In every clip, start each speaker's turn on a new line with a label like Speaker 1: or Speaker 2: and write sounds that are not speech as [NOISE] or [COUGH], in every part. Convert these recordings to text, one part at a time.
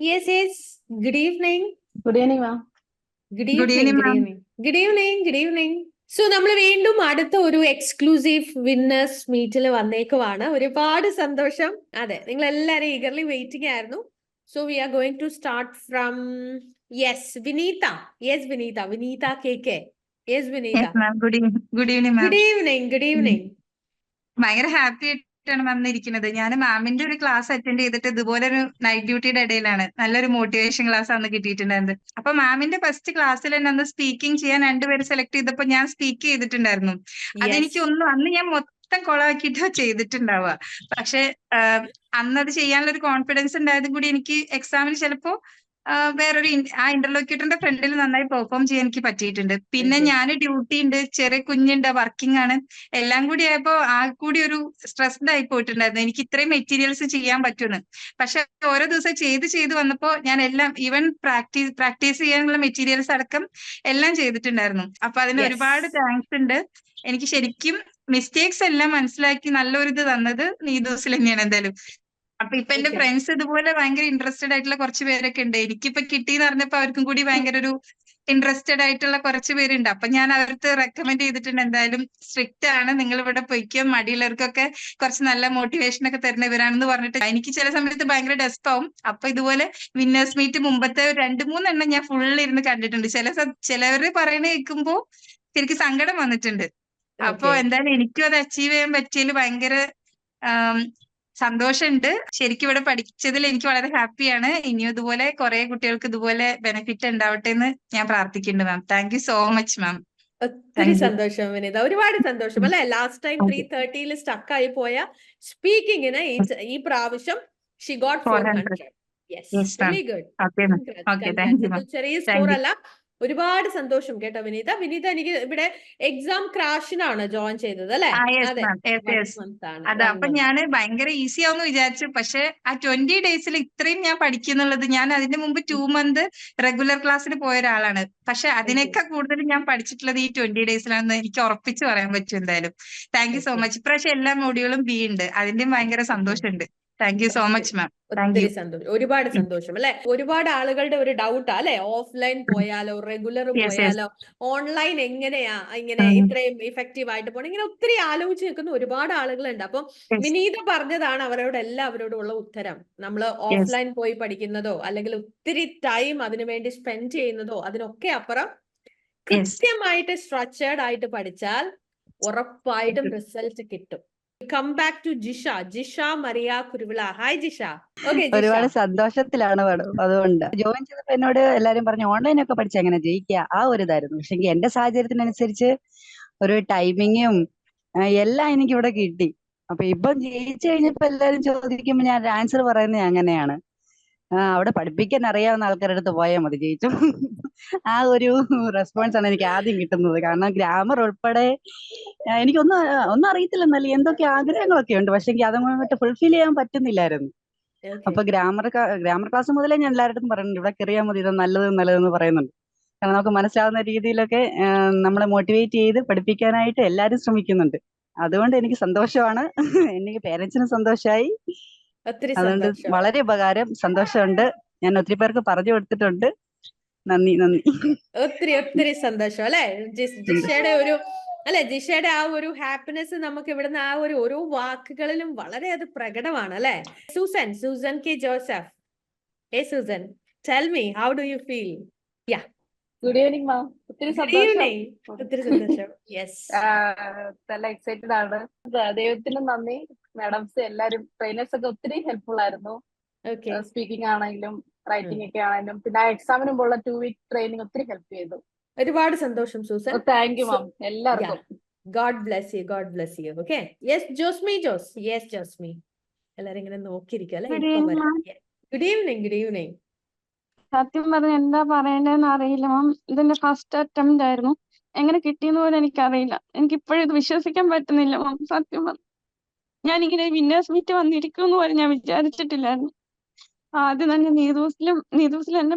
Speaker 1: Yes, yes. Good evening.
Speaker 2: Good evening, ma'am.
Speaker 1: Good
Speaker 3: Good
Speaker 1: evening.
Speaker 3: evening,
Speaker 1: Good evening. Good evening. Good evening. So നമ്മൾ വീണ്ടും അടുത്ത ഒരു exclusive winners മീറ്റിൽ വന്നേക്കുവാണ് ഒരുപാട് സന്തോഷം അതെ നിങ്ങൾ എല്ലാവരും ഈഗർലി വെയിറ്റിംഗ് ആയിരുന്നു so we are going to start from yes Vineetha yes Vineetha Vineetha K K yes Vineetha
Speaker 3: good evening good evening
Speaker 1: good evening
Speaker 3: ഭയങ്കര ഹാപ്പി ആയിട്ടാണ് വന്നിരിക്കുന്നത്. ഞാൻ മാമിന്റെ ഒരു ക്ലാസ് അറ്റൻഡ് ചെയ്തിട്ട് ഇതുപോലെ ഒരു നൈറ്റ് ഡ്യൂട്ടിയുടെ ഇടയിലാണ്. നല്ലൊരു മോട്ടിവേഷൻ ക്ലാസ് അന്ന് കിട്ടിയിട്ടുണ്ടായിരുന്നത്. അപ്പൊ മാമിന്റെ ഫസ്റ്റ് ക്ലാസ്സിൽ തന്നെ അന്ന് സ്പീക്കിംഗ് ചെയ്യാൻ രണ്ടുപേര് സെലക്ട് ചെയ്തപ്പോ ഞാൻ സ്പീക്ക് ചെയ്തിട്ടുണ്ടായിരുന്നു. അതെനിക്ക് ഒന്നും അന്ന് ഞാൻ മൊത്തം കൊളാക്കിയിട്ടോ ചെയ്തിട്ടുണ്ടാവുക. പക്ഷെ അന്നത് ചെയ്യാനുള്ള ഒരു കോൺഫിഡൻസ് ഉണ്ടായതും കൂടി എനിക്ക് എക്സാമിന് ചിലപ്പോ വേറൊരു ആ ഇന്റർലോക്യൂട്ടറിന്റെ ഫ്രണ്ടിൽ നന്നായി പെർഫോം ചെയ്യാൻ എനിക്ക് പറ്റിയിട്ടുണ്ട്. പിന്നെ ഞാൻ ഡ്യൂട്ടി ഉണ്ട് ചെറിയ കുഞ്ഞുണ്ട് വർക്കിംഗ് ആണ്. എല്ലാം കൂടി ആയപ്പോ ആ കൂടി ഒരു സ്ട്രെസ്ഡ് ആയി പോയിട്ടുണ്ടായിരുന്നു. എനിക്ക് ഇത്രയും മെറ്റീരിയൽസ് ചെയ്യാൻ പറ്റുന്നു. പക്ഷെ ഓരോ ദിവസം ചെയ്ത് ചെയ്ത് വന്നപ്പോ ഞാൻ എല്ലാം ഈവൻ പ്രാക്ടീസ് പ്രാക്ടീസ് ചെയ്യാനുള്ള മെറ്റീരിയൽസ് അടക്കം എല്ലാം ചെയ്തിട്ടുണ്ടായിരുന്നു. അപ്പൊ അതിന് ഒരുപാട് താങ്ക്സ് ഉണ്ട് എനിക്ക് ശരിക്കും മിസ്റ്റേക്സ് എല്ലാം മനസ്സിലാക്കി നല്ലൊരു ഇത് തന്നത് നീ ദിവസം തന്നെയാണ് എന്തായാലും. അപ്പൊ ഇപ്പൊ എന്റെ ഫ്രണ്ട്സ് ഇതുപോലെ ഭയങ്കര ഇൻട്രസ്റ്റഡ് ആയിട്ടുള്ള കുറച്ച് പേരൊക്കെ ഉണ്ട്. എനിക്കിപ്പൊ കിട്ടിയെന്ന് പറഞ്ഞപ്പോ അവർക്കും കൂടി ഭയങ്കര ഒരു ഇൻട്രസ്റ്റഡ് ആയിട്ടുള്ള കുറച്ച് പേരുണ്ട്. അപ്പൊ ഞാൻ അവർക്ക് റെക്കമെൻഡ് ചെയ്തിട്ടുണ്ട് എന്തായാലും സ്ട്രിക്റ്റ് ആണ്. നിങ്ങൾ ഇവിടെ പൊയ്ക്കോ. മടിയുള്ളവർക്കൊക്കെ കുറച്ച് നല്ല മോട്ടിവേഷൻ ഒക്കെ തരുന്നവരാണെന്ന് പറഞ്ഞിട്ട് എനിക്ക് ചില സമയത്ത് ഭയങ്കര ഡെസ്പാവും അപ്പൊ ഇതുപോലെ വിന്നേഴ്സ് മീറ്റ് മുമ്പത്തെ രണ്ട് മൂന്നെണ്ണം ഞാൻ ഫുൾ ഇരുന്ന് കണ്ടിട്ടുണ്ട്. ചില ചിലവർ ചിലവര് പറയണ കേൾക്കുമ്പോ എനിക്ക് സങ്കടം വന്നിട്ടുണ്ട്. അപ്പൊ. എന്തായാലും എനിക്കും അത് അച്ചീവ് ചെയ്യാൻ പറ്റിയതിൽ ഭയങ്കര സന്തോഷമുണ്ട്. ശരിക്കും ഇവിടെ പഠിച്ചതിൽ എനിക്ക് വളരെ ഹാപ്പിയാണ്. ഇനിയും ഇതുപോലെ കുറെ കുട്ടികൾക്ക് ഇതുപോലെ ബെനിഫിറ്റ് ഉണ്ടാവട്ടെ എന്ന് ഞാൻ പ്രാർത്ഥിക്കുന്നുണ്ട് ma'am thank you so much ma'am
Speaker 1: ഒത്തിരി സന്തോഷം വിനീത. ഒരുപാട് സന്തോഷം അല്ലെ? ലാസ്റ്റ് ടൈം ത്രീ തേർട്ടിയിൽ സ്റ്റക്ക് ആയി പോയ സ്പീക്കിങ്ങിന് ഈ പ്രാവശ്യം she got four
Speaker 3: 400.
Speaker 1: Hundred yes very good ചെറിയ സ്കോർ അല്ല. ഒരുപാട് സന്തോഷം കേട്ടോ വിനീത. വിനീത എനിക്ക് ഇവിടെ എക്സാം ക്രാഷിനാണ് ജോയിൻ ചെയ്തത് അല്ലെ?
Speaker 3: അതെ. അപ്പൊ ഞാൻ ഭയങ്കര ഈസി ആവുന്ന വിചാരിച്ചു. പക്ഷെ ആ ട്വന്റി ഡേയ്സിൽ ഇത്രയും ഞാൻ പഠിക്കുന്നുള്ളത് ഞാൻ അതിന്റെ മുമ്പ് ടു മന്ത് റെഗുലർ ക്ലാസ്സിന് പോയ ഒരാളാണ്. പക്ഷെ അതിനൊക്കെ കൂടുതൽ ഞാൻ പഠിച്ചിട്ടുള്ളത് ഈ ട്വന്റി ഡേയ്സിലാണെന്ന് എനിക്ക് ഉറപ്പിച്ച് പറയാൻ പറ്റും എന്തായാലും. താങ്ക് യു സോ മച്ച് ഇപ്രാവശ്യം എല്ലാ മോഡ്യൂളും ബി ഉണ്ട്. അതിന്റെയും ഭയങ്കര സന്തോഷമുണ്ട്. Thank you so much ma'am
Speaker 1: ഒത്തിരി സന്തോഷം. ഒരുപാട് സന്തോഷം അല്ലെ? ഒരുപാട് ആളുകളുടെ ഒരു ഡൗട്ടാ അല്ലെ? ഓഫ്ലൈൻ പോയാലോ റെഗുലർ. പോയാലോ ഓൺലൈൻ എങ്ങനെയാ ഇങ്ങനെ. ഇത്രയും ഇഫക്റ്റീവ് ആയിട്ട് പോകണം ഇങ്ങനെ ഒത്തിരി ആലോചിച്ച് നിൽക്കുന്ന ഒരുപാട് ആളുകളുണ്ട്. അപ്പം. വിനീത പറഞ്ഞതാണ് അവരോട് എല്ലാവരോടും ഉള്ള ഉത്തരം. നമ്മൾ ഓഫ്ലൈൻ പോയി പഠിക്കുന്നതോ അല്ലെങ്കിൽ ഒത്തിരി ടൈം അതിനു വേണ്ടി സ്പെൻഡ് ചെയ്യുന്നതോ അതിനൊക്കെ അപ്പുറം. കൃത്യമായിട്ട് സ്ട്രക്ചേർഡ് ആയിട്ട് പഠിച്ചാൽ ഉറപ്പായിട്ടും റിസൾട്ട് കിട്ടും. Come back to Jisha Jisha Mariya Kuruvila hi Jisha
Speaker 2: ഒരുപാട് സന്തോഷത്തിലാണ് മേഡം. അതുകൊണ്ട് ജോയിൻ ചെയ്തപ്പോ എന്നോട് എല്ലാരും പറഞ്ഞു ഓൺലൈൻ ഒക്കെ പഠിച്ച് എങ്ങനെ ജയിക്കുക ആ ഒരു ഇതായിരുന്നു. പക്ഷെ എന്റെ സാഹചര്യത്തിനനുസരിച്ച് ഒരു ടൈമിങ്ങും എല്ലാം എനിക്ക് ഇവിടെ കിട്ടി. അപ്പൊ ഇപ്പം ജയിച്ചു കഴിഞ്ഞപ്പോ എല്ലാരും ചോദിക്കുമ്പോ ഞാൻ ആൻസർ പറയുന്നത് അങ്ങനെയാണ്. ആ അവിടെ പഠിപ്പിക്കാൻ അറിയാവുന്ന ആൾക്കാരുടെ അടുത്ത് പോയാൽ മതി ജയിച്ചു ആ ഒരു റെസ്പോൺസ് ആണ് എനിക്ക് ആദ്യം കിട്ടുന്നത്. കാരണം ഗ്രാമർ ഉൾപ്പെടെ എനിക്ക് എനിക്കൊന്നും ഒന്നും അറിയത്തില്ല എന്നാലും എന്തൊക്കെ ആഗ്രഹങ്ങളൊക്കെ ഉണ്ട്. പക്ഷെ എനിക്ക് അതങ്ങോട്ട് ഫുൾഫിൽ ചെയ്യാൻ പറ്റുന്നില്ലായിരുന്നു. അപ്പൊ ഗ്രാമർ ഗ്രാമർ ക്ലാസ് മുതലേ ഞാൻ എല്ലാവരുടെ പറയുന്നുണ്ട് ഇവിടെ കയറിയാൽ മതി ഇത് നല്ലത് നല്ലതെന്ന് പറയുന്നുണ്ട്. കാരണം നമുക്ക് മനസ്സിലാവുന്ന രീതിയിലൊക്കെ നമ്മളെ മോട്ടിവേറ്റ് ചെയ്ത് പഠിപ്പിക്കാനായിട്ട് എല്ലാവരും ശ്രമിക്കുന്നുണ്ട്. അതുകൊണ്ട് എനിക്ക് സന്തോഷമാണ്. എനിക്ക് പേരൻസിന് സന്തോഷമായി അതുകൊണ്ട് വളരെ ഉപകാരം സന്തോഷമുണ്ട്. ഞാൻ ഒത്തിരി പേർക്ക് പറഞ്ഞു കൊടുത്തിട്ടുണ്ട്. നന്ദി നന്ദി.
Speaker 1: ഒത്തിരി ഒത്തിരി സന്തോഷം അല്ലെ? ജിഷയുടെ ഒരു അല്ലെ? ജിഷയുടെ ആ ഒരു ഹാപ്പിനെസ് നമുക്ക് ഇവിടുന്ന് ആ ഒരു ഓരോ വാക്കുകളിലും വളരെ അത് പ്രകടമാണ് അല്ലെ? Susan Susan K Joseph. ഏ Susan tell me how do you feel yeah
Speaker 4: good evening ma'am ഒത്തിരി സന്തോഷം.
Speaker 1: ഒത്തിരി സന്തോഷം. യെസ്
Speaker 4: നല്ല എക്സൈറ്റഡ് ആണ്. ദൈവത്തിന് നന്ദി. മാഡംസ് എല്ലാരും ട്രെയിനേഴ്സ് ഒക്കെ ഒത്തിരി ഹെൽപ്ഫുൾ ആയിരുന്നു.
Speaker 1: ഓക്കെ
Speaker 4: സ്പീക്കിംഗ് ആണെങ്കിലും റൈറ്റിംഗ് ഒക്കെ ആണെങ്കിലും. പിന്നെ ആ എക്സാമിന് മുമ്പുള്ള ടു വീക്ക് ട്രെയിനിങ് ഒത്തിരി ഹെൽപ്പ് ചെയ്തു.
Speaker 1: ഒരുപാട് സന്തോഷം സൂസൻ.
Speaker 4: താങ്ക് യു മാം എല്ലാവർക്കും.
Speaker 1: God bless you God bless you okay yes Josmi Jose yes Josmi എല്ലാരും ഇങ്ങനെ നോക്കിയിരിക്കും അല്ലെ? ഗുഡ് ഈവനിങ് ഗുഡ് ഈവനിങ്
Speaker 5: സത്യം പറഞ്ഞ എന്താ പറയണ്ടെന്ന് അറിയില്ല മാം ഇതെന്റെ ഫസ്റ്റ് അറ്റംപ്റ്റ് ആയിരുന്നു. എങ്ങനെ കിട്ടിയെന്ന് പോലും എനിക്കറിയില്ല. എനിക്ക് ഇപ്പോഴും ഇത് വിശ്വസിക്കാൻ പറ്റുന്നില്ല മാം സത്യം പറഞ്ഞു. ഞാൻ ഇങ്ങനെ വിന്നേഴ്സ് മീറ്റ് വന്നിരിക്കുമെന്ന് പോലും ഞാൻ വിചാരിച്ചിട്ടില്ലായിരുന്നു. ആദ്യം തന്നെ നീതൂസിലും നീതൂസിലും എന്നെ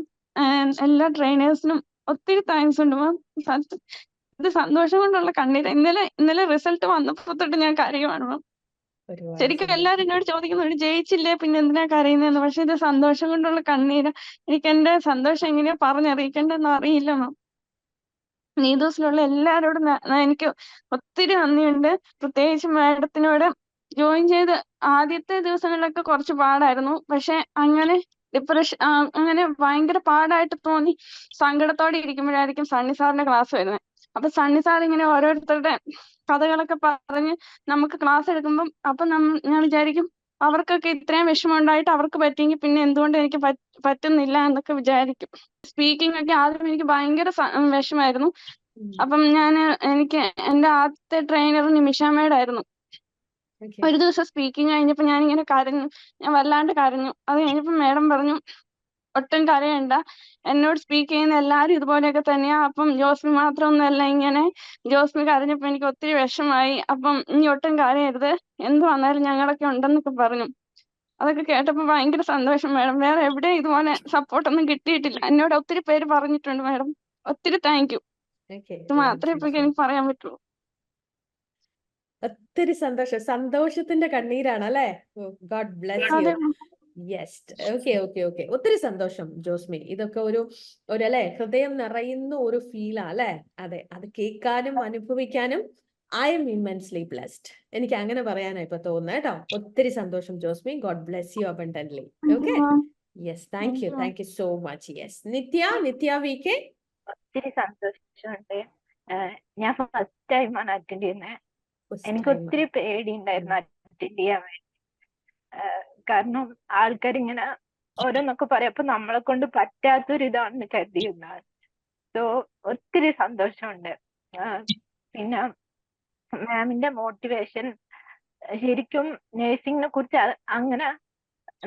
Speaker 5: എല്ലാ ട്രെയിനേഴ്സിനും ഒത്തിരി താങ്ക്സ് ഉണ്ട്. മാം ഇത് സന്തോഷം കൊണ്ടുള്ള കണ്ണീര്. ഇന്നലെ ഇന്നലെ റിസൾട്ട് വന്നപ്പോ തൊട്ട് ഞാൻ കരയുവാണ് മാം. ശരിക്കും
Speaker 1: എല്ലാവരും
Speaker 5: എല്ലാരും എന്നോട് ചോദിക്കുന്നുണ്ട് ജയിച്ചില്ലേ? പിന്നെ എന്തിനാ കരയുന്നതെന്ന്? പക്ഷെ ഇത് സന്തോഷം കൊണ്ടുള്ള കണ്ണീര്. എനിക്ക് എന്റെ സന്തോഷം എങ്ങനെയാ പറഞ്ഞറിയിക്കേണ്ടെന്ന് അറിയില്ല മാം. ന- ന- എനിക്ക് ഒത്തിരി നന്ദിയുണ്ട്. പ്രത്യേകിച്ച് മാഡത്തിനോട് ജോയിൻ ചെയ്ത് ആദ്യത്തെ ദിവസങ്ങളിലൊക്കെ കുറച്ച് പാടായിരുന്നു. പക്ഷെ അങ്ങനെ ഡിപ്രഷൻ അങ്ങനെ ഭയങ്കര പാടായിട്ട് തോന്നി സങ്കടത്തോടെ ഇരിക്കുമ്പോഴായിരിക്കും സണ്ണി സാറിന്റെ ക്ലാസ് വരുന്നത് അപ്പൊ സണ്ണി സാർ ഇങ്ങനെ ഓരോരുത്തരുടെ കഥകളൊക്കെ പറഞ്ഞ് നമുക്ക് ക്ലാസ് എടുക്കുമ്പം അപ്പൊ ഞാൻ വിചാരിക്കും അവർക്കൊക്കെ ഇത്രയും വിഷമം ഉണ്ടായിട്ട് അവർക്ക് പറ്റിയെങ്കിൽ പിന്നെ എന്തുകൊണ്ട് എനിക്ക് പറ്റുന്നില്ല എന്നൊക്കെ വിചാരിക്കും. സ്പീക്കിംഗ് ഒക്കെ ആദ്യം എനിക്ക് ഭയങ്കര വിഷമായിരുന്നു അപ്പം ഞാൻ എനിക്ക് എന്റെ ആദ്യത്തെ ട്രെയിനർ നിമിഷ മേഡായിരുന്നു. ഒരു ദിവസം സ്പീക്കിംഗ് കഴിഞ്ഞപ്പോ ഞാൻ ഇങ്ങനെ കരഞ്ഞു. ഞാൻ വല്ലാണ്ട് കരഞ്ഞു. അത് കഴിഞ്ഞപ്പോ മാഡം പറഞ്ഞു ഒട്ടും കരയണ്ട. എന്നോട് സ്പീക്ക് ചെയ്യുന്ന എല്ലാരും ഇതുപോലെയൊക്കെ തന്നെയാ. അപ്പം ജോസ്മി മാത്രമൊന്നുമല്ല ഇങ്ങനെ ജോസ്മി കരഞ്ഞപ്പോ എനിക്ക് ഒത്തിരി വിഷമായി അപ്പം ഇനി ഒട്ടും കരയരുത്. എന്ത് വന്നാലും ഞങ്ങളൊക്കെ ഉണ്ടെന്നൊക്കെ പറഞ്ഞു. അതൊക്കെ കേട്ടപ്പോ ഭയങ്കര സന്തോഷം മാഡം വേറെ എവിടെയും ഇതുപോലെ സപ്പോർട്ടൊന്നും കിട്ടിയിട്ടില്ല. എന്നോട് ഒത്തിരി പേര് പറഞ്ഞിട്ടുണ്ട് മാഡം ഒത്തിരി താങ്ക് യു. ഇത് മാത്രമേ ഇപ്പൊ എനിക്ക് പറയാൻ പറ്റുള്ളൂ.
Speaker 1: ഒത്തിരി സന്തോഷം. സന്തോഷത്തിന്റെ കണ്ണീരാണ് അല്ലെ? God bless you yes okay okay okay ഒത്തിരി സന്തോഷം ജോസ്മി. ഇതൊക്കെ ഒരു ഒരു അല്ലെ ഹൃദയം നിറയുന്ന ഒരു ഫീലാ അല്ലെ? അതെ. അത് കേൾക്കാനും അനുഭവിക്കാനും ഐ എം ഇമ്മൻസ്ലി ബ്ലെസ്ഡ് എനിക്ക് അങ്ങനെ പറയാനാ ഇപ്പൊ തോന്നുന്നത് കേട്ടോ. ഒത്തിരി സന്തോഷം Josmi. God bless you abundantly okay yes thank you thank you so much yes Nithya Nithya V K
Speaker 6: ഒത്തിരി സന്തോഷമുണ്ട് ഞാൻ ഫസ്റ്റ് ടൈമാണ് അറ്റൻഡ് ചെയ്യുന്നത് എനിക്ക് ഒത്തിരി പേടിയുണ്ടായിരുന്നു അറ്റൻഡ് ചെയ്യാൻ വേണ്ടി. കാരണം ആൾക്കാർ ഇങ്ങനെ ഓരോന്നൊക്കെ പറയപ്പോ നമ്മളെ കൊണ്ട് പറ്റാത്തൊരു ഇതാണെന്ന് കരുതിയിരുന്നത് സോ ഒത്തിരി സന്തോഷമുണ്ട്. പിന്നെ മാമിന്റെ മോട്ടിവേഷൻ ശരിക്കും നഴ്സിംഗിനെ കുറിച്ച് അങ്ങനെ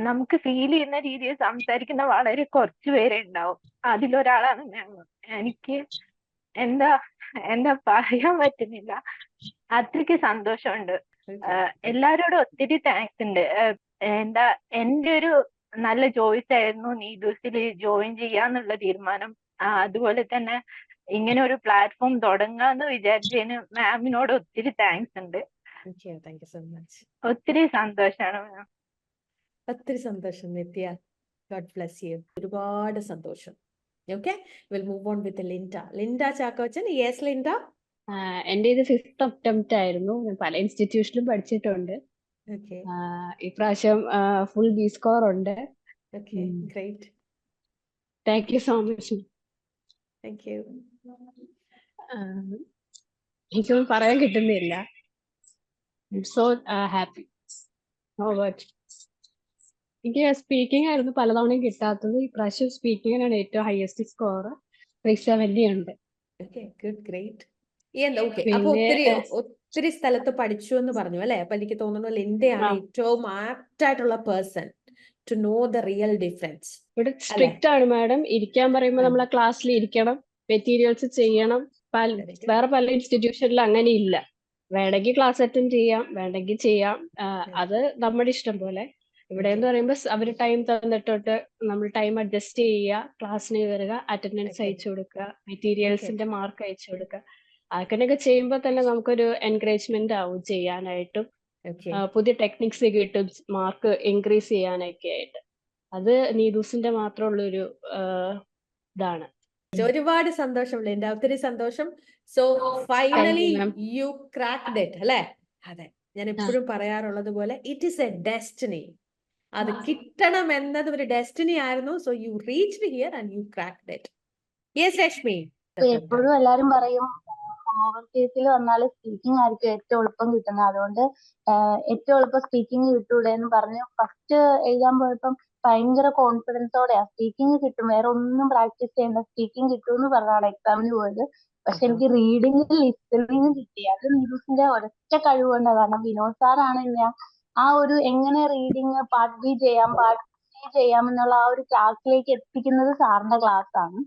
Speaker 6: നമുക്ക് ഫീൽ ചെയ്യുന്ന രീതിയിൽ സംസാരിക്കുന്ന വളരെ കുറച്ച് പേരെ ഉണ്ടാവും. അതിലൊരാളാണ് മാം എനിക്ക് എന്താ എന്താ പറയാൻ പറ്റുന്നില്ല. അത്രയ്ക്ക് സന്തോഷമുണ്ട്. എല്ലാരോടും ഒത്തിരി താങ്ക്സ് ഉണ്ട്. എന്താ എന്റെ ഒരു നല്ല ചോയ്സ് ആയിരുന്നു നീ നീദൂസിൽ ജോയിൻ ചെയ്യാന്നുള്ള തീരുമാനം. അതുപോലെ തന്നെ ഇങ്ങനെ ഒരു പ്ലാറ്റ്ഫോം തുടങ്ങാന്ന് വിചാരിച്ചതിന് മാമിനോട് ഒത്തിരി താങ്ക്സ് ഉണ്ട്. ഒത്തിരി സന്തോഷാണ് മാം
Speaker 1: ഒത്തിരി സന്തോഷം നിത്യ. ഗോഡ് ബ്ലസ് യു ഒരുപാട് സന്തോഷം. Okay will move on with Linda Linda Chackochan yes Linda
Speaker 7: എന്റെ ഇത് ഫിഫ്ത് അറ്റംപ്റ്റ് ആയിരുന്നു. ഞാൻ പല ഇൻസ്റ്റിറ്റ്യൂഷനിലും പഠിച്ചിട്ടുണ്ട്. ഇപ്രാവശ്യം ഫുൾ ബി സ്കോർ ഉണ്ട്. Thank you so much
Speaker 1: thank you
Speaker 7: എനിക്കൊന്നും പറയാൻ കിട്ടുന്നില്ല. സോ ഹാപ്പി എനിക്ക് സ്പീക്കിംഗ് ആയിരുന്നു പലതവണയും കിട്ടാത്തത്. ഇപ്രാവശ്യം സ്പീക്കിങ്ങിനാണ് ഏറ്റവും ഹയസ്റ്റ് സ്കോർ ത്രീ സെവന്റി ഉണ്ട്
Speaker 1: ഓക്കെ ഗുഡ് ഗ്രേറ്റ് എന്താ ഓക്കെ. അപ്പൊ ഒത്തിരി ഒത്തിരി സ്ഥലത്ത് പഠിച്ചു എന്ന് പറഞ്ഞു അല്ലെ? അപ്പൊ എനിക്ക് തോന്നുന്നു ലിൻഡയാണ്
Speaker 7: ആണ്
Speaker 1: ഏറ്റവും ആപ്റ്റ് ആയിട്ടുള്ള person to know the real difference
Speaker 7: ഇവിടെ സ്ട്രിക്റ്റ് ആണ് മാഡം ഇരിക്കാൻ പറയുമ്പോൾ
Speaker 1: ആ.
Speaker 7: നമ്മൾ ക്ലാസ്സിൽ ഇരിക്കണം മെറ്റീരിയൽസ് ചെയ്യണം. വേറെ പല ഇൻസ്റ്റിറ്റ്യൂഷനിലും അങ്ങനെ ഇല്ല. വേണമെങ്കിൽ ക്ലാസ് അറ്റൻഡ് ചെയ്യാം വേണമെങ്കിൽ ചെയ്യാം. അത് നമ്മുടെ ഇഷ്ടം പോലെ. ഇവിടെ എന്ന്. പറയുമ്പോൾ അവർ ടൈം തന്നിട്ടോട്ട് നമ്മൾ ടൈം അഡ്ജസ്റ്റ് ചെയ്യുക ക്ലാസ്സിന് കയറുക അറ്റൻഡൻസ്. അയച്ചു കൊടുക്കുക മെറ്റീരിയൽസിന്റെ മാർക്ക് അയച്ചു കൊടുക്കുക. അങ്ങനെയൊക്കെ ചെയ്യുമ്പോൾ തന്നെ നമുക്കൊരു എൻകറേജ്മെന്റ് ആവും ചെയ്യാനായിട്ടും. പുതിയ ടെക്നിക്സ് കിട്ടും മാർക്ക് ഇൻക്രീസ് ചെയ്യാനൊക്കെ ആയിട്ട്. അത് നീതൂസിന്റെ മാത്രമുള്ള ഒരു ഇതാണ്.
Speaker 1: ഒരുപാട് സന്തോഷം ലിൻഡ ഒത്തിരി സന്തോഷം. So finally you crack it അല്ലെ? അതെ. ഞാൻ എപ്പോഴും പറയാറുള്ളത് പോലെ ഇറ്റ് ഈസ് എ ഡെസ്റ്റിനി അത് കിട്ടണം എന്നത് ഒരു ഡെസ്റ്റിനി ആയിരുന്നു. So you reach here and you crack it yes Lakshmi
Speaker 8: എപ്പോഴും എല്ലാരും പറയും ഓവർസീസിൽ വന്നാൽ സ്പീക്കിംഗ് ആയിരിക്കും ഏറ്റവും എളുപ്പം കിട്ടുന്നത്. അതുകൊണ്ട് ഏറ്റവും എളുപ്പം സ്പീക്കിംഗ് കിട്ടൂടെ എന്ന് പറഞ്ഞ് ഫസ്റ്റ് എഴുതാൻ പോയപ്പം ഭയങ്കര കോൺഫിഡൻസോടെയാ സ്പീക്കിംഗ് കിട്ടും. വേറെ ഒന്നും പ്രാക്ടീസ് ചെയ്യണ്ട. സ്പീക്കിംഗ് കിട്ടും എന്ന് പറഞ്ഞാണ് എക്സാമിന് പോയത്. പക്ഷെ എനിക്ക് റീഡിംഗ് ലിസണിങ്ങും കിട്ടി. അത് നീരൂസിന്റെ ഒരൊറ്റ കഴിവ് കൊണ്ടാണ് കാരണം വിനോദ് സാറാണ് എന്നെ ആ ഒരു എങ്ങനെ റീഡിങ് പാർട്ട് ബി ചെയ്യാം പാർട്ട് സി ചെയ്യാം എന്നുള്ള ആ ഒരു ക്ലാസ്സിലേക്ക് എത്തിക്കുന്നത് സാറിന്റെ ക്ലാസ് ആണ്.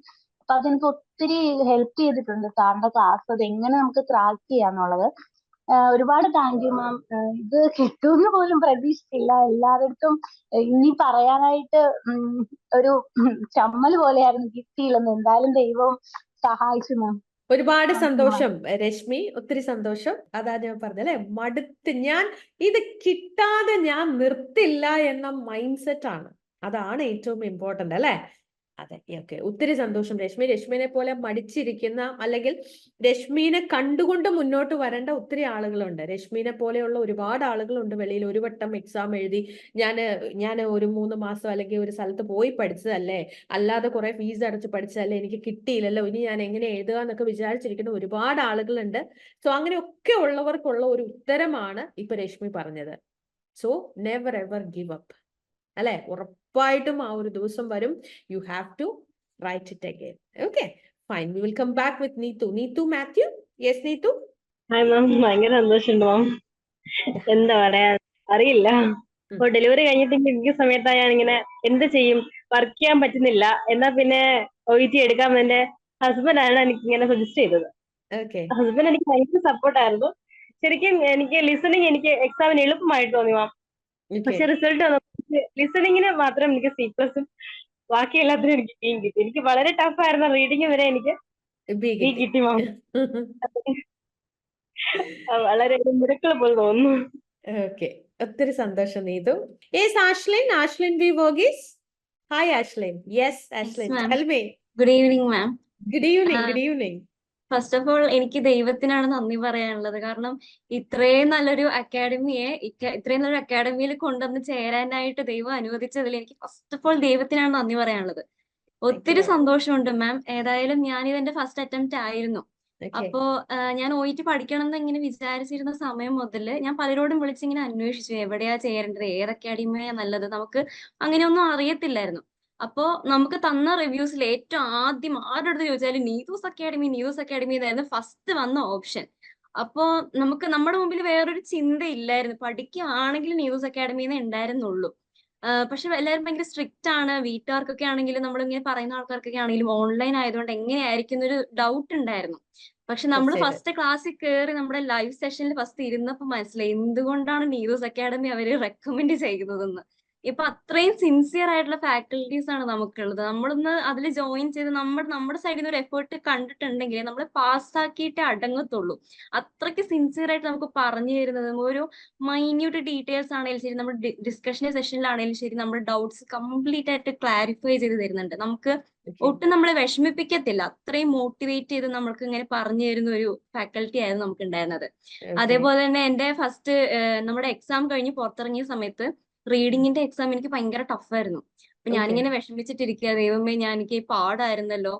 Speaker 8: അപ്പൊ അതെനിക്ക് ഒത്തിരി ഹെൽപ്പ് ചെയ്തിട്ടുണ്ട്. സാറിന്റെ ക്ലാസ് അത് എങ്ങനെ നമുക്ക് ക്രാക്ക് ചെയ്യാന്നുള്ളത്. ഒരുപാട് താങ്ക് യു മാം ഇത് കിട്ടുമെന്ന് പോലും പ്രതീക്ഷിച്ചില്ല. എല്ലാവർക്കും ഇനി പറയാനായിട്ട് ഒരു ചമ്മൽ പോലെയായിരുന്നു കിട്ടിയില്ലെന്ന് എന്തായാലും ദൈവം സഹായിച്ചു മാം
Speaker 1: ഒരുപാട് സന്തോഷം രശ്മി. ഒത്തിരി സന്തോഷം. അതാ ഞാൻ പറഞ്ഞത് അല്ലെ? മടുത്ത് ഞാൻ ഇത് കിട്ടാതെ ഞാൻ നിർത്തില്ല എന്ന മൈൻഡ് സെറ്റ് ആണ്. അതാണ് ഏറ്റവും ഇമ്പോർട്ടന്റ് അല്ലെ? അതെ ഓക്കെ ഒത്തിരി സന്തോഷം. രശ്മി രശ്മിനെ പോലെ മടിച്ചിരിക്കുന്ന അല്ലെങ്കിൽ രശ്മിനെ കണ്ടുകൊണ്ട് മുന്നോട്ട് വരേണ്ട ഒത്തിരി ആളുകളുണ്ട്. രശ്മിനെ പോലെയുള്ള ഒരുപാട് ആളുകളുണ്ട് വെളിയിൽ. ഒരു വട്ടം എക്സാം എഴുതി ഞാൻ ഞാൻ ഒരു മൂന്ന് മാസം അല്ലെങ്കിൽ ഒരു സ്ഥലത്ത് പോയി പഠിച്ചതല്ലേ? അല്ലാതെ കുറെ ഫീസ് അടച്ച് പഠിച്ചതല്ലേ? എനിക്ക് കിട്ടിയില്ലല്ലോ. ഇനി ഞാൻ എങ്ങനെ എഴുതുക എന്നൊക്കെ വിചാരിച്ചിരിക്കുന്ന ഒരുപാട് ആളുകളുണ്ട്. സോ അങ്ങനെയൊക്കെ ഉള്ളവർക്കുള്ള ഒരു ഉത്തരമാണ് ഇപ്പൊ രശ്മി പറഞ്ഞത്. So never ever give up അല്ലെ? ഉറപ്പായിട്ടും ആ ഒരു ദിവസം വരും. You have to write it again okay fine we will come back with Neethu Neethu Mathew yes Neethu
Speaker 7: hi ma'am ഭയങ്കര സന്തോഷമുണ്ട് മാം എന്താ പറയാ? അറിയില്ല. ഇപ്പൊ ഡെലിവറി കഴിഞ്ഞിട്ട് എനിക്ക് സമയത്താ ഞാൻ ഇങ്ങനെ എന്ത് ചെയ്യും? വർക്ക് ചെയ്യാൻ പറ്റുന്നില്ല. എന്നാ പിന്നെ ഒ ടി എടുക്കാൻ എന്റെ ഹസ്ബൻഡ് ആണ് എനിക്ക് ഇങ്ങനെ സജസ്റ്റ് ചെയ്തത്.
Speaker 1: ഓക്കെ
Speaker 7: ഹസ്ബൻഡ് എനിക്ക് ഭയങ്കര സപ്പോർട്ടായിരുന്നു ശരിക്കും എനിക്ക് ലിസണിങ് എനിക്ക് എക്സാമിന് എളുപ്പമായിട്ട് തോന്നി മാം പക്ഷെ റിസൾട്ട് വന്നപ്പോൾ ലിസണിങ്ങിന് മാത്രം എനിക്ക് സി പ്ലസും ബാക്കി എല്ലാത്തിനും എനിക്ക് ബിയും കിട്ടി. എനിക്ക് വളരെ ടഫ് ആയിരുന്നു റീഡിങ് വരെ എനിക്ക് ബി കിട്ടി. മാം [LAUGHS] വളരെ മിറക്കിൾ പോലെ തോന്നുന്നു.
Speaker 1: ഓക്കെ ഒത്തിരി സന്തോഷം Neethu. Yes Ashlin Ashlin B Varghese hi Ashlin yes Ashlin
Speaker 9: good evening ma'am
Speaker 1: good evening. Good evening
Speaker 9: first of all എനിക്ക് ദൈവത്തിനാണ് നന്ദി പറയാനുള്ളത്. കാരണം ഇത്രയും നല്ലൊരു അക്കാഡമിയെ ഇത്രയും നല്ലൊരു അക്കാഡമിയിൽ കൊണ്ടുവന്ന് ചേരാനായിട്ട് ദൈവം അനുവദിച്ചതിൽ എനിക്ക് ഫസ്റ്റ് ഓഫ് ഓൾ ദൈവത്തിനാണ് നന്ദി പറയാനുള്ളത്. ഒത്തിരി സന്തോഷമുണ്ട് മാം ഏതായാലും ഞാൻ ഇതെന്റെ ഫസ്റ്റ് അറ്റംപ്റ്റ് ആയിരുന്നു. അപ്പോ ഞാൻ ഒ ടി പഠിക്കണം എന്ന് ഇങ്ങനെ വിചാരിച്ചിരുന്ന സമയം മുതൽ ഞാൻ പലരോടും വിളിച്ചിങ്ങനെ അന്വേഷിച്ചു. എവിടെയാ ചേരേണ്ടത്? ഏത് അക്കാഡമിയാ നല്ലത്? നമുക്ക് അങ്ങനെയൊന്നും അറിയത്തില്ലായിരുന്നു. അപ്പോ നമുക്ക് തന്ന റിവ്യൂസിൽ ഏറ്റവും ആദ്യം ആരുടെ അടുത്ത് ചോദിച്ചാലും നീതൂസ് അക്കാഡമി നീതൂസ് അക്കാഡമി എന്നായിരുന്നു ഫസ്റ്റ് വന്ന ഓപ്ഷൻ അപ്പോ നമുക്ക് നമ്മുടെ മുമ്പിൽ വേറൊരു ചിന്ത ഇല്ലായിരുന്നു പഠിക്കുകയാണെങ്കിൽ നീതൂസ് അക്കാഡമിന്ന് ഉണ്ടായിരുന്നുള്ളൂ. പക്ഷെ എല്ലാവരും ഭയങ്കര സ്ട്രിക്റ്റ് ആണ്. വീട്ടുകാർക്കൊക്കെ ആണെങ്കിലും നമ്മൾ ഇങ്ങനെ പറയുന്ന ആൾക്കാർക്കൊക്കെ ആണെങ്കിലും ഓൺലൈൻ ആയതുകൊണ്ട് എങ്ങനെയായിരിക്കും എന്നൊരു ഡൗട്ട് ഉണ്ടായിരുന്നു. പക്ഷെ നമ്മൾ ഫസ്റ്റ് ക്ലാസ്സിൽ കയറി നമ്മുടെ ലൈവ് സെഷനിൽ ഫസ്റ്റ് ഇരുന്നപ്പോൾ മനസ്സിലായി. എന്തുകൊണ്ടാണ് നീതൂസ് അക്കാഡമി അവർ റെക്കമെൻഡ് ചെയ്യുന്നതെന്ന്? ഇപ്പൊ അത്രയും സിൻസിയർ ആയിട്ടുള്ള ഫാക്കൽറ്റീസ് ആണ് നമുക്കുള്ളത്. നമ്മളൊന്ന് അതിൽ ജോയിൻ ചെയ്ത് നമ്മൾ നമ്മുടെ സൈഡിൽ നിന്ന് ഒരു എഫേർട്ട് കണ്ടിട്ടുണ്ടെങ്കിൽ നമ്മൾ പാസ്സാക്കിയിട്ടേ അടങ്ങത്തുള്ളൂ. അത്രയ്ക്ക് സിൻസിയർ ആയിട്ട് നമുക്ക് പറഞ്ഞു തരുന്നത്. ഒരു മൈന്യൂട്ട് ഡീറ്റെയിൽസ് ആണെങ്കിലും ശരി നമ്മുടെ ഡിസ്കഷൻ സെഷനിലാണെങ്കിലും ശരി നമ്മുടെ ഡൗട്ട്സ് കംപ്ലീറ്റ് ആയിട്ട് ക്ലാരിഫൈ ചെയ്ത് തരുന്നുണ്ട്. നമുക്ക് ഒട്ടും നമ്മളെ വിഷമിപ്പിക്കത്തില്ല. അത്രയും മോട്ടിവേറ്റ് ചെയ്ത് നമ്മൾക്ക് ഇങ്ങനെ പറഞ്ഞു തരുന്ന ഒരു ഫാക്കൽറ്റി ആയിരുന്നു നമുക്ക് ഉണ്ടായിരുന്നത് അതേപോലെ തന്നെ എന്റെ ഫസ്റ്റ് നമ്മുടെ എക്സാം കഴിഞ്ഞ് പുറത്തിറങ്ങിയ സമയത്ത് റീഡിങ്ങിന്റെ എക്സാം എനിക്ക് ഭയങ്കര ടഫായിരുന്നു അപ്പൊ ഞാനിങ്ങനെ വിഷമിച്ചിട്ടിരിക്കുക ദൈവമേ ഞാൻ എനിക്ക് പാടായിരുന്നല്ലോ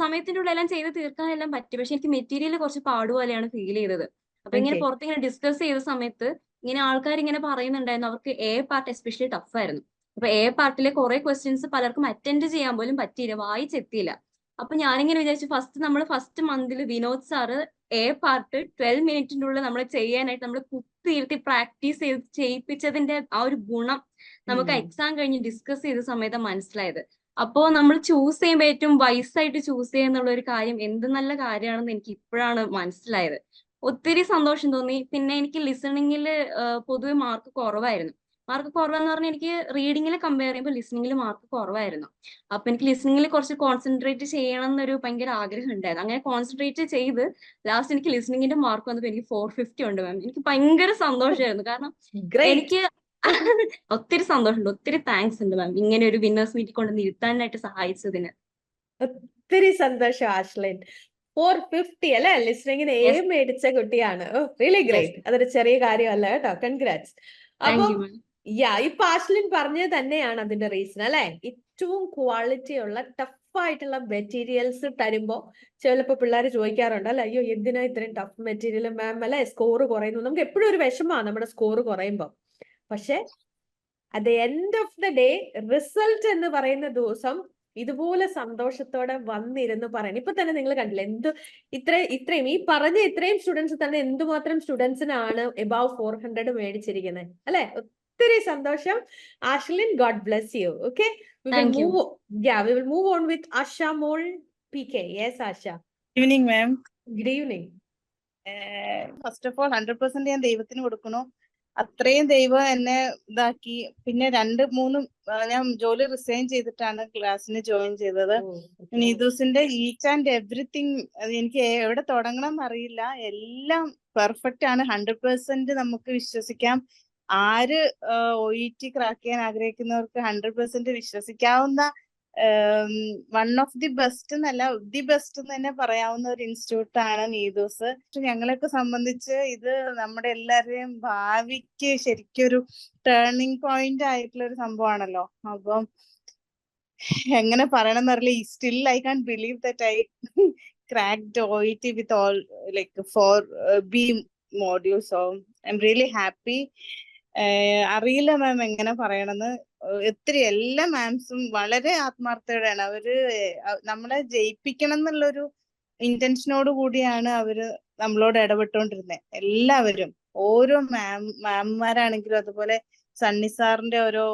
Speaker 9: സമയത്തിന്റെ ഉള്ളിൽ എല്ലാം ചെയ്ത് തീർക്കാനെല്ലാം പറ്റി. പക്ഷെ എനിക്ക് മെറ്റീരിയൽ കുറച്ച് പാടുപോലെയാണ് ഫീൽ ചെയ്തത്. അപ്പൊ ഇങ്ങനെ. പുറത്ത് ഇങ്ങനെ ഡിസ്കസ് ചെയ്ത സമയത്ത് ഇങ്ങനെ ആൾക്കാർ ഇങ്ങനെ പറയുന്നുണ്ടായിരുന്നു. അവർക്ക് എ പാർട്ട് എസ്പെഷ്യലി ടഫ് ആയിരുന്നു. അപ്പൊ എ പാർട്ടിലെ കുറെ ക്വസ്റ്റ്യൻസ് പലർക്കും അറ്റൻഡ് ചെയ്യാൻ പോലും പറ്റിയില്ല. വായിച്ചെത്തിയില്ല അപ്പൊ ഞാനിങ്ങനെ വിചാരിച്ചു ഫസ്റ്റ് നമ്മൾ first മന്തിൽ Vinod sir A part twelve മിനിറ്റിന്റെ ഉള്ളിൽ നമ്മൾ ചെയ്യാനായിട്ട് നമ്മൾ കുത്തിയിരുത്തി പ്രാക്ടീസ് ചെയ്ത് ചെയ്യിപ്പിച്ചതിന്റെ ആ ഒരു ഗുണം നമുക്ക് എക്സാം കഴിഞ്ഞ് ഡിസ്കസ് ചെയ്ത സമയത്ത് മനസ്സിലായത്. അപ്പോ നമ്മൾ ചൂസ് ചെയ്യുമ്പോൾ ഏറ്റവും വൈസായിട്ട് ചൂസ് ചെയ്യുക എന്നുള്ള ഒരു കാര്യം എന്ത് നല്ല കാര്യമാണെന്ന് എനിക്ക് ഇപ്പോഴാണ് മനസ്സിലായത്. ഒത്തിരി സന്തോഷം തോന്നി. പിന്നെ എനിക്ക് ലിസണിങ്ങിൽ പൊതുവെ മാർക്ക് കുറവായിരുന്നു. മാർക്ക് കുറവെന്ന് പറഞ്ഞാൽ എനിക്ക് റീഡിങ്ങിൽ കമ്പയർ ചെയ്യുമ്പോൾ ലിസണിങ്ങിൽ മാർക്ക് കുറവായിരുന്നു. അപ്പൊ എനിക്ക് ലിസണിങ്ങിൽ കുറച്ച് കോൺസെൻട്രേറ്റ് ചെയ്യണം എന്നൊരു ഭയങ്കര ആഗ്രഹം ഉണ്ടായിരുന്നു. അങ്ങനെ കോൺസെൻട്രേറ്റ് ചെയ്ത് ലാസ്റ്റ് എനിക്ക് ലിസണിങ്ങിന്റെ മാർക്ക് വന്നപ്പോൾ എനിക്ക് ഫോർ ഫിഫ്റ്റി ഉണ്ട് മാം എനിക്ക് ഭയങ്കര സന്തോഷമായിരുന്നു കാരണം എനിക്ക് [LAUGHS] ഒത്തിരി സന്തോഷമുണ്ട്. ഒത്തിരി താങ്ക്സ് ഉണ്ട് മാം ഇങ്ങനെ ഒരു വിന്നേഴ്സ് മീറ്റിൽ കൊണ്ട് നിർത്താനായിട്ട് സഹായിച്ചതിന്.
Speaker 1: ഒത്തിരി സന്തോഷം ആഷ്ലിൻ ഫോർ ഫിഫ്റ്റി അല്ലെ? ലിസ്ണിങ്ങിന് എ
Speaker 9: Yes.
Speaker 1: മേടിച്ച കുട്ടിയാണ്. റിയലി ഗ്രേറ്റ് അതൊരു ചെറിയ കാര്യമല്ല കേട്ടോ. കൺഗ്രാറ്റ്സ് അപ്പം
Speaker 9: യു
Speaker 1: ഇപ്പൊ ആശ്ലിൻ പറഞ്ഞത് തന്നെയാണ് അതിന്റെ റീസൺ അല്ലെ? ഏറ്റവും ക്വാളിറ്റി ഉള്ള ടഫ് ആയിട്ടുള്ള മെറ്റീരിയൽസ് തരുമ്പോ ചിലപ്പോ പിള്ളേർ ചോദിക്കാറുണ്ട് അല്ലെ? അയ്യോ എന്തിനാ ഇത്രയും ടഫ് മെറ്റീരിയൽ മാം അല്ലെ സ്കോർ കുറയുന്നു. നമുക്ക് എപ്പോഴും ഒരു വിഷമമാണ് നമ്മുടെ സ്കോർ കുറയുമ്പോ. പക്ഷെ at the end of the day result എന്ന് പറയുന്ന ദിവസം ഇതുപോലെ സന്തോഷത്തോടെ വന്നിരുന്ന് പറയണം. ഇപ്പൊ തന്നെ നിങ്ങൾ കണ്ടില്ല എന്ത് ഇത്ര ഇത്രയും ഈ പറഞ്ഞ ഇത്രയും സ്റ്റുഡൻസ് തന്നെ എന്തുമാത്രം സ്റ്റുഡൻസിനാണ് എബവ് ഫോർ ഹൺഡ്രഡ് മേടിച്ചിരിക്കുന്നത് അല്ലെ? ഒത്തിരി സന്തോഷം. Ashlin God bless you okay move on
Speaker 9: with you.
Speaker 1: Mall P K yes asha
Speaker 10: evening ma'am
Speaker 1: good evening
Speaker 10: first of all hundred percent ഞാൻ ദൈവത്തിന് കൊടുക്കണു അത്രയും ദൈവം എന്നെ ഇതാക്കി. പിന്നെ രണ്ട് മൂന്നും ഞാൻ ജോലി റിസൈൻ ചെയ്തിട്ടാണ് ക്ലാസ്സിന് ജോയിൻ ചെയ്തത്. നീതൂസിന്റെ ഈച്ച് ആൻഡ് എവറിത്തിങ് എനിക്ക് എവിടെ തുടങ്ങണം എന്നറിയില്ല എല്ലാം പെർഫെക്റ്റ് ആണ്. ഹൺഡ്രഡ് പെർസെന്റ് നമുക്ക് വിശ്വസിക്കാം. ആര് ഒ ഇ ടി ക്രാക്ക് ചെയ്യാൻ ആഗ്രഹിക്കുന്നവർക്ക് ഹൺഡ്രഡ് പെർസെന്റ് വിശ്വസിക്കാവുന്ന വൺ ഓഫ് ദി ബെസ്റ്റ് എന്നല്ല ദി ബെസ്റ്റ് എന്ന് തന്നെ പറയാവുന്ന ഒരു ഇൻസ്റ്റിറ്റ്യൂട്ട് ആണ് നീതൂസ് ഞങ്ങളെയൊക്കെ സംബന്ധിച്ച് ഇത് നമ്മുടെ എല്ലാവരുടെയും ഭാവിക്ക് ശരിക്കൊരു ടേണിംഗ് പോയിന്റ് ആയിട്ടുള്ള ഒരു സംഭവമാണല്ലോ. അപ്പം എങ്ങനെ പറയണം എന്നറിയില്ല still I can believe that I cracked OET T with all like four B module. Oh I'm really ഏഹ് അറിയില്ല മാം എങ്ങനെ പറയണമെന്ന് ഒത്തിരി എല്ലാ മാംസും വളരെ ആത്മാർത്ഥതയോടെയാണ്. അവർ നമ്മളെ ജയിപ്പിക്കണം എന്നുള്ളൊരു ഇന്റൻഷനോട് കൂടിയാണ് അവർ നമ്മളോട് ഇടപെട്ടുകൊണ്ടിരുന്നത് എല്ലാവരും ഓരോ മാം മാംമാരാണെങ്കിലും അതുപോലെ സണ്ണി സാറിന്റെ ഓരോ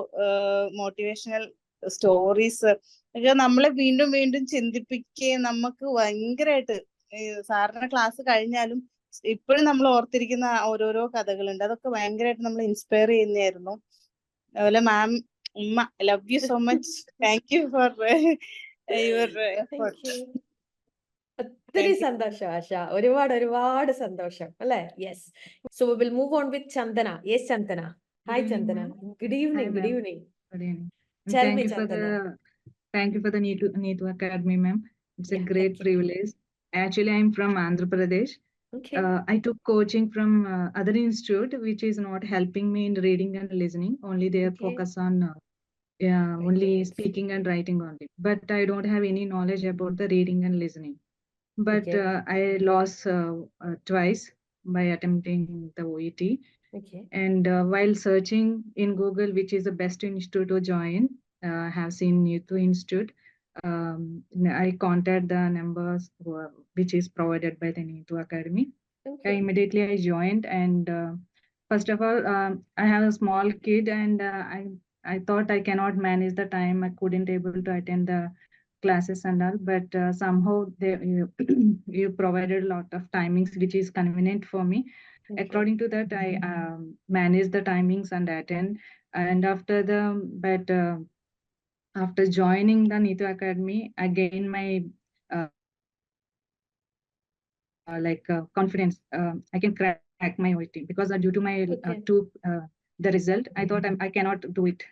Speaker 10: മോട്ടിവേഷണൽ സ്റ്റോറീസ് ഒക്കെ നമ്മളെ വീണ്ടും വീണ്ടും ചിന്തിപ്പിക്കുകയും നമുക്ക് ഭയങ്കരമായിട്ട് സാറിന്റെ ക്ലാസ് കഴിഞ്ഞാലും ഇപ്പോഴും നമ്മൾ ഓർത്തിരിക്കുന്ന ഓരോരോ കഥകളുണ്ട്. അതൊക്കെ ഭയങ്കരമായിട്ട് നമ്മൾ ഇൻസ്പയർ ചെയ്യുന്നതായിരുന്നു. അതുപോലെ മാം ഉമ്മ love you so much thank you for your
Speaker 1: ഒത്തിരി സന്തോഷം ആശ. ഒരുപാട് ഒരുപാട് സന്തോഷം അല്ലെ? Yes so will move on with Chandana. Yes Chandana. Hi Chandana. Good evening good evening
Speaker 11: thank you for the neat neat academy
Speaker 1: ma'am
Speaker 11: it's
Speaker 1: a great
Speaker 11: privilege actually I'm from Andhra Pradesh
Speaker 1: Okay.
Speaker 11: Uh, I took coaching from uh, other institute, which is not helping me in reading and listening. Only they
Speaker 1: Okay.
Speaker 11: focus on uh, yeah, only speaking and writing only. But I don't have any knowledge about the reading and listening. But
Speaker 1: Okay.
Speaker 11: uh, I lost uh, uh, twice by attempting the OET.
Speaker 1: Okay.
Speaker 11: And uh, while searching in Google, which is the best institute to join, uh, I have seen Neetu Institute. Um, I contact the numbers who which is provided by the Neetu Academy. I
Speaker 1: Okay.
Speaker 11: immediately I joined, and uh, first of all, um, I have a small kid, and uh, I I thought I cannot manage the time. I couldn't able to attend the classes and all, but uh, somehow they you, [CLEARS THROAT] you provided a lot of timings which is convenient for me
Speaker 1: Okay.
Speaker 11: according to that i um, manage the timings and attend and after the but uh, after joining the Neetu academy again my uh, uh, like uh, confidence uh, i can crack my OET because uh, due to my uh,
Speaker 1: Okay.
Speaker 11: to uh, the result i thought I'm, i cannot do it.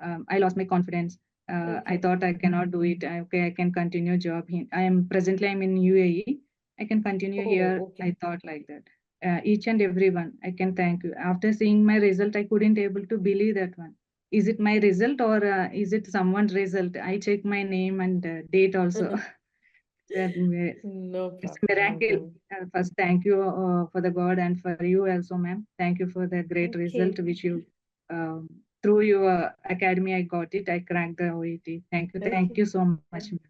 Speaker 11: Um, i lost my confidence. Uh, i thought i cannot do it. I, okay i can continue job i am presently i'm in uae i can continue
Speaker 1: Oh,
Speaker 11: here.
Speaker 1: okay.
Speaker 11: i thought like that. Uh, each and everyone i can thank you. After seeing my result i couldn't able to believe that one is it my result or uh, is it someone's result i check my name and uh, date also [LAUGHS] wa-
Speaker 1: No
Speaker 11: it's
Speaker 1: problem.
Speaker 11: a miracle uh, first thank you uh, for the god and for you also ma'am thank you for the great
Speaker 1: Okay.
Speaker 11: result which you um, through your academy i got it i cracked the oet thank you thank you so much ma'am.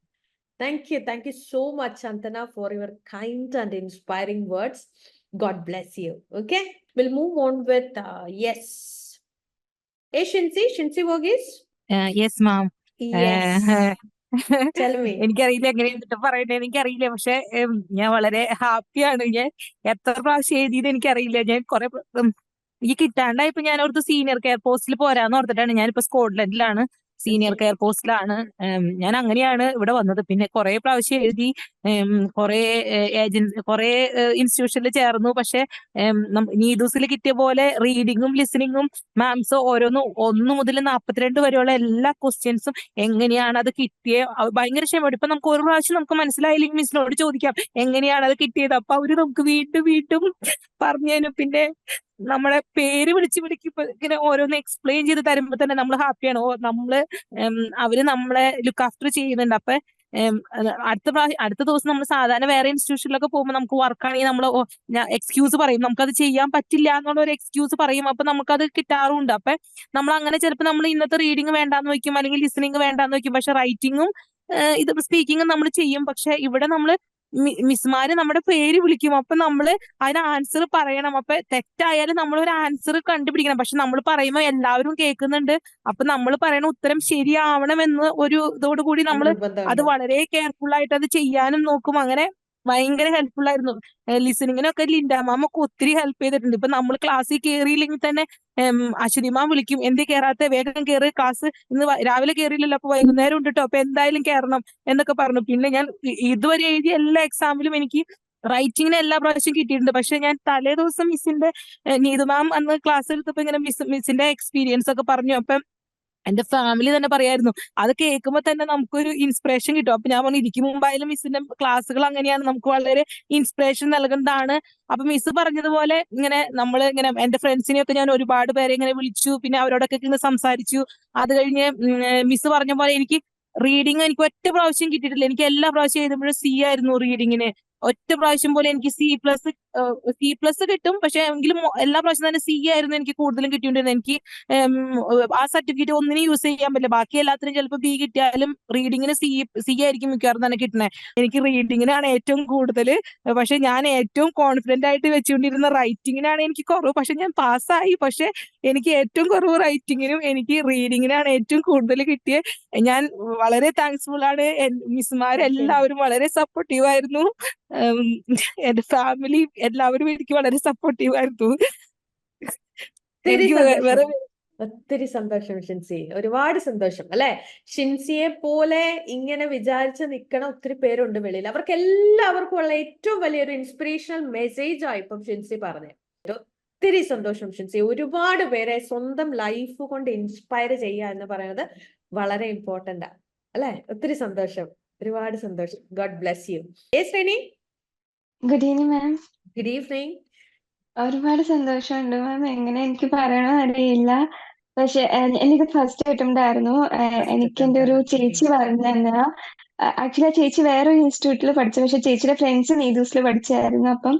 Speaker 1: Thank you. Thank you so much, Chantana, for your kind and inspiring words. God bless you. Okay. We'll move on with uh, yes. Hey, Shinsi, Shinsi Vogis?
Speaker 12: Yes ma'am.
Speaker 1: Tell me.
Speaker 12: എനിക്കറിയില്ല എങ്ങനെ എന്നിട്ട് പറയണ്ടേ എനിക്കറിയില്ല. പക്ഷെ ഉം, ഞാൻ വളരെ ഹാപ്പിയാണ്. ഞാൻ എത്ര പ്രാവശ്യം എഴുതിയത് എനിക്കറിയില്ല. ഞാൻ കുറെ ഈ കിട്ടാണ്ടായപ്പോ ഞാൻ ഓർത്ത് സീനിയർ കെയർ പോസ്റ്റിൽ പോരാന്ന് ഓർത്തിട്ടാണ്. ഞാനിപ്പോ സ്കോട്ട്ലൻഡിലാണ് സീനിയർ കെയർ പോസ്റ്റിലാണ് ഞാൻ അങ്ങനെയാണ് ഇവിടെ വന്നത്. പിന്നെ കുറെ പ്രാവശ്യം എഴുതി കുറെ ഏജൻസി കുറെ ഇൻസ്റ്റിറ്റ്യൂഷനിൽ ചേർന്നു. പക്ഷെ നീദൂസിൽ കിട്ടിയ പോലെ റീഡിങ്ങും ലിസണിങ്ങും മാംസ് ഓരോന്നും ഒന്ന് മുതൽ നാൽപ്പത്തിരണ്ട് വരെയുള്ള എല്ലാ ക്വസ്റ്റ്യൻസും എങ്ങനെയാണ് അത് കിട്ടിയത് ഭയങ്കര ക്ഷമയോടെ. ഇപ്പൊ നമുക്ക് ഒരു പ്രാവശ്യം നമുക്ക് മനസ്സിലായില്ലെങ്കിൽ മിസ്സിനോട് ചോദിക്കാം എങ്ങനെയാണ് അത് കിട്ടിയത്? അപ്പൊ അവർ നമുക്ക് വീണ്ടും വീണ്ടും പറഞ്ഞു പിന്നെ നമ്മളെ പേര് വിളിച്ച് വിളിക്കുമ്പോ ഇങ്ങനെ ഓരോന്ന് എക്സ്പ്ലെയിൻ ചെയ്ത് തരുമ്പോ തന്നെ നമ്മൾ ഹാപ്പിയാണ് ഓ നമ്മൾ അവർ നമ്മളെ ലുക്ക് ആഫ്റ്റർ ചെയ്യുന്നുണ്ട്. അപ്പൊ അടുത്ത പ്രാവശ്യം അടുത്ത ദിവസം നമ്മൾ സാധാരണ വേറെ ഇൻസ്റ്റിറ്റ്യൂഷനിലൊക്കെ പോകുമ്പോൾ നമുക്ക് വർക്കാണെങ്കിൽ നമ്മൾ എക്സ്ക്യൂസ് പറയും. നമുക്കത് ചെയ്യാൻ പറ്റില്ല എന്നുള്ള ഒരു എക്സ്ക്യൂസ് പറയും. അപ്പൊ നമുക്കത് കിട്ടാറുണ്ട്. അപ്പൊ നമ്മൾ അങ്ങനെ ചിലപ്പോൾ നമ്മൾ ഇന്നത്തെ റീഡിങ് വേണ്ടാന്ന് വെക്കും അല്ലെങ്കിൽ ലിസണിങ് വേണ്ടാന്ന് വെക്കും പക്ഷെ റൈറ്റിങ്ങും ഇത് സ്പീക്കിങ്ങും നമ്മൾ ചെയ്യും. പക്ഷെ ഇവിടെ നമ്മൾ മിസ്മാര് നമ്മുടെ പേര് വിളിക്കും. അപ്പൊ നമ്മൾ അതിന് ആൻസർ പറയണം. അപ്പൊ തെറ്റായാലും നമ്മൾ ഒരു ആൻസർ കണ്ടുപിടിക്കണം. പക്ഷെ നമ്മൾ പറയുമ്പോൾ എല്ലാവരും കേൾക്കുന്നുണ്ട്. അപ്പൊ നമ്മൾ പറയുന്ന ഉത്തരം ശരിയാവണം എന്ന് ഒരു ഇതോടുകൂടി നമ്മൾ അത് വളരെ കെയർഫുൾ ആയിട്ട് അത് ചെയ്യാനും നോക്കും. അങ്ങനെ ഭയങ്കര ഹെൽപ്ഫുൾ ആയിരുന്നു. ലിസണിങ്ങിനൊക്കെ ലിൻഡ മാം ഒക്കെ ഒത്തിരി ഹെൽപ്പ് ചെയ്തിട്ടുണ്ട്. ഇപ്പൊ നമ്മൾ ക്ലാസ്സിൽ കയറിയില്ലെങ്കിൽ തന്നെ അശ്വതി മാം വിളിക്കും. എന്തേ കയറാത്ത വേഗം കയറി ക്ലാസ് ഇന്ന് രാവിലെ കയറിയില്ലല്ലോ അപ്പൊ വൈകുന്നേരം ഉണ്ട് കേട്ടോ അപ്പൊ എന്തായാലും കയറണം എന്നൊക്കെ പറഞ്ഞു. പിന്നെ ഞാൻ ഇതുവരെ എഴുതിയ എല്ലാ എക്സാമിലും എനിക്ക് റൈറ്റിങ്ങിന് എല്ലാ പ്രാവശ്യം കിട്ടിയിട്ടുണ്ട്. പക്ഷെ ഞാൻ തലേ ദിവസം മിസ്സിന്റെ നീതു മാം അന്ന് ക്ലാസ് എടുത്തപ്പോ ഇങ്ങനെ മിസ് മിസ്സിന്റെ എക്സ്പീരിയൻസ് ഒക്കെ പറഞ്ഞു. അപ്പം എന്റെ ഫാമിലി തന്നെ പറയായിരുന്നു. അത് കേൾക്കുമ്പോ തന്നെ നമുക്കൊരു ഇൻസ്പിറേഷൻ കിട്ടും. അപ്പൊ ഞാൻ പറഞ്ഞു ഇരിക്കും മുമ്പായാലും മിസ്സിന്റെ ക്ലാസ്സുകൾ അങ്ങനെയാണ്. നമുക്ക് വളരെ ഇൻസ്പിറേഷൻ നൽകുന്നതാണ് അപ്പൊ മിസ് പറഞ്ഞതുപോലെ ഇങ്ങനെ നമ്മൾ ഇങ്ങനെ എന്റെ ഫ്രണ്ട്സിനെയൊക്കെ ഞാൻ ഒരുപാട് പേരെ ഇങ്ങനെ വിളിച്ചു. പിന്നെ അവരോടൊക്കെ ഇങ്ങനെ സംസാരിച്ചു. അത് കഴിഞ്ഞ് മിസ് പറഞ്ഞ പോലെ എനിക്ക് റീഡിങ് എനിക്ക് ഒറ്റ പ്രാവശ്യം കിട്ടിയിട്ടില്ല. എനിക്ക് എല്ലാ പ്രാവശ്യം എഴുതുമ്പോഴും സി ആയിരുന്നു റീഡിങ്ങിന് ഒറ്റ പ്രാവശ്യം പോലെ എനിക്ക് സി പ്ലസ് സി പ്ലസ് കിട്ടും. പക്ഷെ എങ്കിലും എല്ലാ പ്രാവശ്യം തന്നെ സി ആയിരുന്നു എനിക്ക് കൂടുതലും കിട്ടിയിട്ടുണ്ട് എനിക്ക് ആ സർട്ടിഫിക്കറ്റ് ഒന്നിനും യൂസ് ചെയ്യാൻ പറ്റില്ല. ബാക്കി എല്ലാത്തിനും ചിലപ്പോൾ ബി കിട്ടിയാലും റീഡിങ്ങിന് സി സി ആയിരിക്കും മിക്കവാറും തന്നെ കിട്ടണേ എനിക്ക് റീഡിങ്ങിനാണ് ഏറ്റവും കൂടുതൽ. പക്ഷെ ഞാൻ ഏറ്റവും കോൺഫിഡന്റ് ആയിട്ട് വെച്ചുകൊണ്ടിരുന്ന റൈറ്റിങ്ങിനാണ് എനിക്ക് കുറവ്. പക്ഷെ ഞാൻ പാസ്സായി പക്ഷെ എനിക്ക് ഏറ്റവും കുറവ് റൈറ്റിങ്ങിനും എനിക്ക് റീഡിങ്ങിനാണ് ഏറ്റവും കൂടുതൽ കിട്ടിയത് ഞാൻ വളരെ താങ്ക്സ്ഫുൾ ആണ്. മിസ്സുമാരെല്ലാവരും വളരെ സപ്പോർട്ടീവ് ആയിരുന്നു. എന്റെ ഫാമിലി എല്ലാവരും എനിക്ക് വളരെ സപ്പോർട്ടീവ് ആയിരുന്നു.
Speaker 1: ഒത്തിരി സന്തോഷം.
Speaker 12: വേറെ
Speaker 1: ഒത്തിരി സന്തോഷം ഷിൻസി. ഒരുപാട് സന്തോഷം അല്ലെ? ഷിൻസിയെ പോലെ ഇങ്ങനെ വിചാരിച്ച് നിൽക്കണ ഒത്തിരി പേരുണ്ട് വെളിയിൽ. അവർക്ക് എല്ലാവർക്കും ഉള്ള ഏറ്റവും വലിയൊരു ഇൻസ്പിറേഷണൽ മെസ്സേജ് ആയി ഇപ്പം ഷിൻസി പറഞ്ഞത്. ഒത്തിരി സന്തോഷം ഷിൻസി. ഒരുപാട് പേരെ സ്വന്തം ലൈഫ് കൊണ്ട് ഇൻസ്പയർ ചെയ്യുക എന്ന് പറയുന്നത് വളരെ ഇമ്പോർട്ടന്റ് അല്ലെ? ഒത്തിരി സന്തോഷം. ഒരുപാട് സന്തോഷം. ഗോഡ് ബ്ലെസ് യു ഏ Sreeni?
Speaker 13: Good evening ma'am
Speaker 1: good evening
Speaker 13: ഒരുപാട് സന്തോഷമുണ്ട് മാം എങ്ങനെ എനിക്ക് പറയണോ അറിയില്ല. പക്ഷെ എനിക്ക് ഫസ്റ്റ് അറ്റംപ്റ്റ് ആയിരുന്നു എനിക്ക് എന്റെ ഒരു ചേച്ചി പറഞ്ഞു തന്നതാ ആക്ച്വലി ആ ചേച്ചി വേറെ ഒരു ഇൻസ്റ്റിറ്റ്യൂട്ടിൽ പഠിച്ചു. പക്ഷെ ചേച്ചിയുടെ ഫ്രണ്ട്സ് നീതൂസിൽ പഠിച്ചായിരുന്നു. അപ്പം